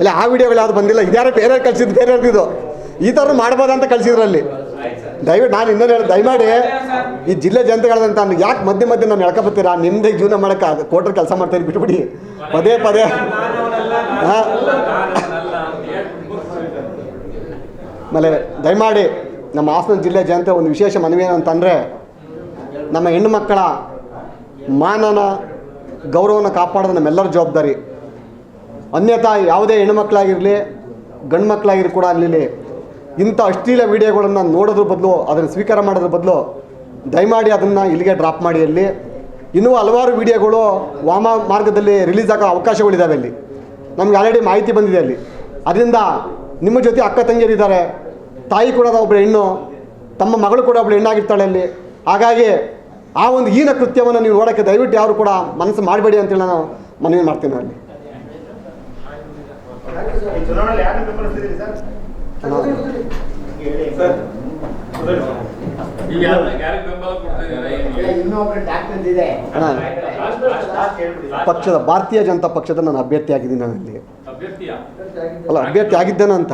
ಇಲ್ಲ. ಆ ವಿಡಿಯೋಗಳು ಯಾವ್ದು ಬಂದಿಲ್ಲ. ಇದ್ಯಾರು ಬೇರೆ ಕಳ್ಸಿದ್ದು ಬೇರೆ ಇದು? ಈ ಥರ ಮಾಡ್ಬೋದು ಅಂತ ಕಳ್ಸಿದ್ರಲ್ಲಿ ದಯವಿಟ್ಟು ನಾನು ಇನ್ನೊಂದು ಹೇಳಿ ದಯಮಾಡಿ ಈ ಜಿಲ್ಲೆ ಜನತೆಗಳಂತ ಯಾಕೆ ಮಧ್ಯೆ ಮಧ್ಯೆ ನಾನು ಎಳ್ಕೊಬತ್ತೀರಾ? ನಿಮ್ಮದೇ ಜೀವನ ಮಾಡೋಕ್ಕೆ ಕೋಟ್ರ ಕೆಲಸ ಮಾಡ್ತೀನಿ ಬಿಟ್ಬಿಡಿ. ಪದೇ ಪದೇ. ಹಾಂ ಆಮೇಲೆ ದಯಮಾಡಿ ನಮ್ಮ ಹಾಸನ ಜಿಲ್ಲೆ ಜನತೆ ಒಂದು ವಿಶೇಷ ಮನವಿ ಏನಂತಂದರೆ ನಮ್ಮ ಹೆಣ್ಣು ಮಕ್ಕಳ ಮಾನನ ಗೌರವನ ಕಾಪಾಡೋದು ನಮ್ಮೆಲ್ಲರ ಜವಾಬ್ದಾರಿ. ಅನ್ಯಥಾ ಯಾವುದೇ ಹೆಣ್ಣುಮಕ್ಕಳಾಗಿರಲಿ ಗಂಡು ಮಕ್ಕಳಾಗಿರಲಿ ಕೂಡ ಅಲ್ಲಿ ಇಂಥ ಅಶ್ಲೀಲ ವಿಡಿಯೋಗಳನ್ನು ನೋಡೋದ್ರ ಬದಲು, ಅದನ್ನು ಸ್ವೀಕಾರ ಮಾಡೋದ್ರ ಬದಲು ದಯಮಾಡಿ ಅದನ್ನು ಇಲ್ಲಿಗೆ ಡ್ರಾಪ್ ಮಾಡಿ ಅಲ್ಲಿ. ಇನ್ನೂ ಹಲವಾರು ವಿಡಿಯೋಗಳು ವಾಮ ಮಾರ್ಗದಲ್ಲಿ ರಿಲೀಸ್ ಆಗೋ ಅವಕಾಶಗಳಿದ್ದಾವೆ ಅಲ್ಲಿ. ನಮ್ಗೆ ಆಲ್ರೆಡಿ ಮಾಹಿತಿ ಬಂದಿದೆ ಅಲ್ಲಿ. ಅದರಿಂದ ನಿಮ್ಮ ಜೊತೆ ಅಕ್ಕ ತಂಗಿಯರಿದ್ದಾರೆ ತಾಯಿ ಕೂಡ ಒಬ್ಬಳು ಹೆಣ್ಣು, ತಮ್ಮ ಮಗಳು ಕೂಡ ಒಬ್ಬಳು ಹೆಣ್ಣಾಗಿರ್ತಾಳೆ ಅಲ್ಲಿ. ಹಾಗಾಗಿ ಆ ಒಂದು ಹೀನ ಕೃತ್ಯವನ್ನು ನೀವು ನೋಡೋಕ್ಕೆ ದಯವಿಟ್ಟು ಯಾರು ಕೂಡ ಮನಸ್ಸು ಮಾಡಬೇಡಿ ಅಂತೇಳಿ ನಾನು ಮನವಿ ಮಾಡ್ತೀನಿ ಅಲ್ಲಿ. ಪಕ್ಷದ ಭಾರತೀಯ ಜನತಾ ಪಕ್ಷದ ನಾನು ಅಭ್ಯರ್ಥಿ ಆಗಿದ್ದೀನಿ ನಾನು ಇಲ್ಲಿ. ಅಲ್ಲ ಅಭ್ಯರ್ಥಿ ಆಗಿದ್ದೇನೆ ಅಂತ.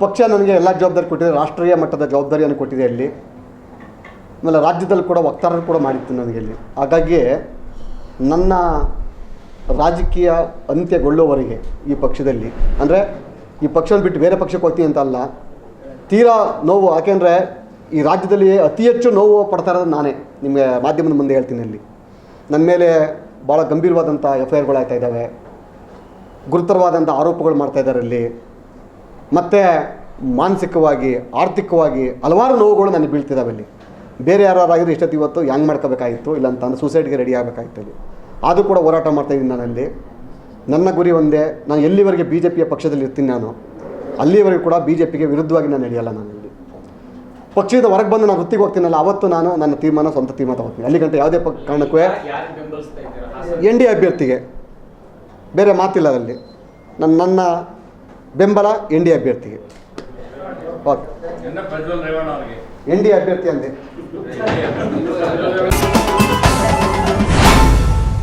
ಪಕ್ಷ ನನಗೆ ಎಲ್ಲ ಜವಾಬ್ದಾರಿ ಕೊಟ್ಟಿದೆ ರಾಷ್ಟ್ರೀಯ ಮಟ್ಟದ ಜವಾಬ್ದಾರಿಯನ್ನು ಕೊಟ್ಟಿದೆ ಅಲ್ಲಿ ಆಮೇಲೆ ರಾಜ್ಯದಲ್ಲಿ ಕೂಡ ವಕ್ತಾರರು ಕೂಡ ಮಾಡಿತ್ತು ನನಗೆ ಇಲ್ಲಿ. ಹಾಗಾಗಿ ನನ್ನ ರಾಜಕೀಯ ಅಂತ್ಯಗೊಳ್ಳುವವರೆಗೆ ಈ ಪಕ್ಷದಲ್ಲಿ, ಅಂದರೆ ಈ ಪಕ್ಷವನ್ನು ಬಿಟ್ಟು ಬೇರೆ ಪಕ್ಷಕ್ಕೆ ಹೋಗ್ತೀನಿ ಅಂತ ಅಲ್ಲ, ತೀರಾ ನೋವು, ಯಾಕೆಂದರೆ ಈ ರಾಜ್ಯದಲ್ಲಿ ಅತಿ ಹೆಚ್ಚು ನೋವು ಪಡ್ತಾ ಇರೋದು ನಾನೇ, ನಿಮಗೆ ಮಾಧ್ಯಮದ ಮುಂದೆ ಹೇಳ್ತೀನಿ ಅಲ್ಲಿ ನನ್ನ ಮೇಲೆ ಭಾಳ ಗಂಭೀರವಾದಂಥ ಎಫ್ ಐ ಆರ್ಗಳು ಆಯ್ತಾ ಇದ್ದಾವೆ, ಗುರುತರವಾದಂಥ ಆರೋಪಗಳು ಮಾಡ್ತಾ ಇದ್ದಾರೆ ಅಲ್ಲಿ ಮತ್ತು ಮಾನಸಿಕವಾಗಿ, ಆರ್ಥಿಕವಾಗಿ ಹಲವಾರು ನೋವುಗಳು ನನಗೆ ಬೀಳ್ತಿದ್ದಾವೆ ಅಲ್ಲಿ ಬೇರೆ ಯಾರಾಗಿದ್ರೆ ಇಷ್ಟೊತ್ತು ಇವತ್ತು ಹ್ಯಾಂಗ್ ಮಾಡ್ಕೋಬೇಕಾಗಿತ್ತು? ಇಲ್ಲ ಅಂತ ಅಂದ್ರೆ ಸೂಸೈಡ್ಗೆ ರೆಡಿ ಆಗಬೇಕಾಗಿತ್ತು ಆದರೂ ಅದು ಕೂಡ ಹೋರಾಟ ಮಾಡ್ತಾಯಿದ್ದೀನಿ ನಾನಲ್ಲಿ ನನ್ನ ಗುರಿ ಒಂದೇ. ನಾನು ಎಲ್ಲಿವರೆಗೆ ಬಿ ಜೆ ಪಿಯ ಪಕ್ಷದಲ್ಲಿ ಇರ್ತೀನಿ ನಾನು? ಅಲ್ಲಿವರೆಗೂ ಕೂಡ ಬಿ ಜೆ ಪಿಗೆ ವಿರುದ್ಧವಾಗಿ ನಾನು ನಡೆಯಲ್ಲ ಇಲ್ಲಿ ಪಕ್ಷದ ಹೊರಗೆ ಬಂದು ನಾನು ವೃತ್ತಿಗೆ ಹೋಗ್ತೀನಲ್ಲ ಅವತ್ತು ನಾನು ನನ್ನ ತೀರ್ಮಾನ ಸ್ವಂತ ತೀರ್ಮಾನ ತಗೋತೀನಿ. ಅಲ್ಲಿಗಂತ ಗಂಟೆ ಯಾವುದೇ ಪ ಕಾರಣಕ್ಕೂ ಬೆಂಬಲಿಸ್ತಾ ಇದ್ದೀರಾ? ಹಾಸನ ಎನ್ ಡಿ ಅಭ್ಯರ್ಥಿಗೆ. ಬೇರೆ ಮಾತಿಲ್ಲ ಅದರಲ್ಲಿ. ನನ್ನ ನನ್ನ ಬೆಂಬಲ ಎನ್ ಡಿ ಅಭ್ಯರ್ಥಿಗೆ. ಓಕೆ. ಎನ್ ಡಿ ಅಭ್ಯರ್ಥಿ ಅಂದೆ. Gracias.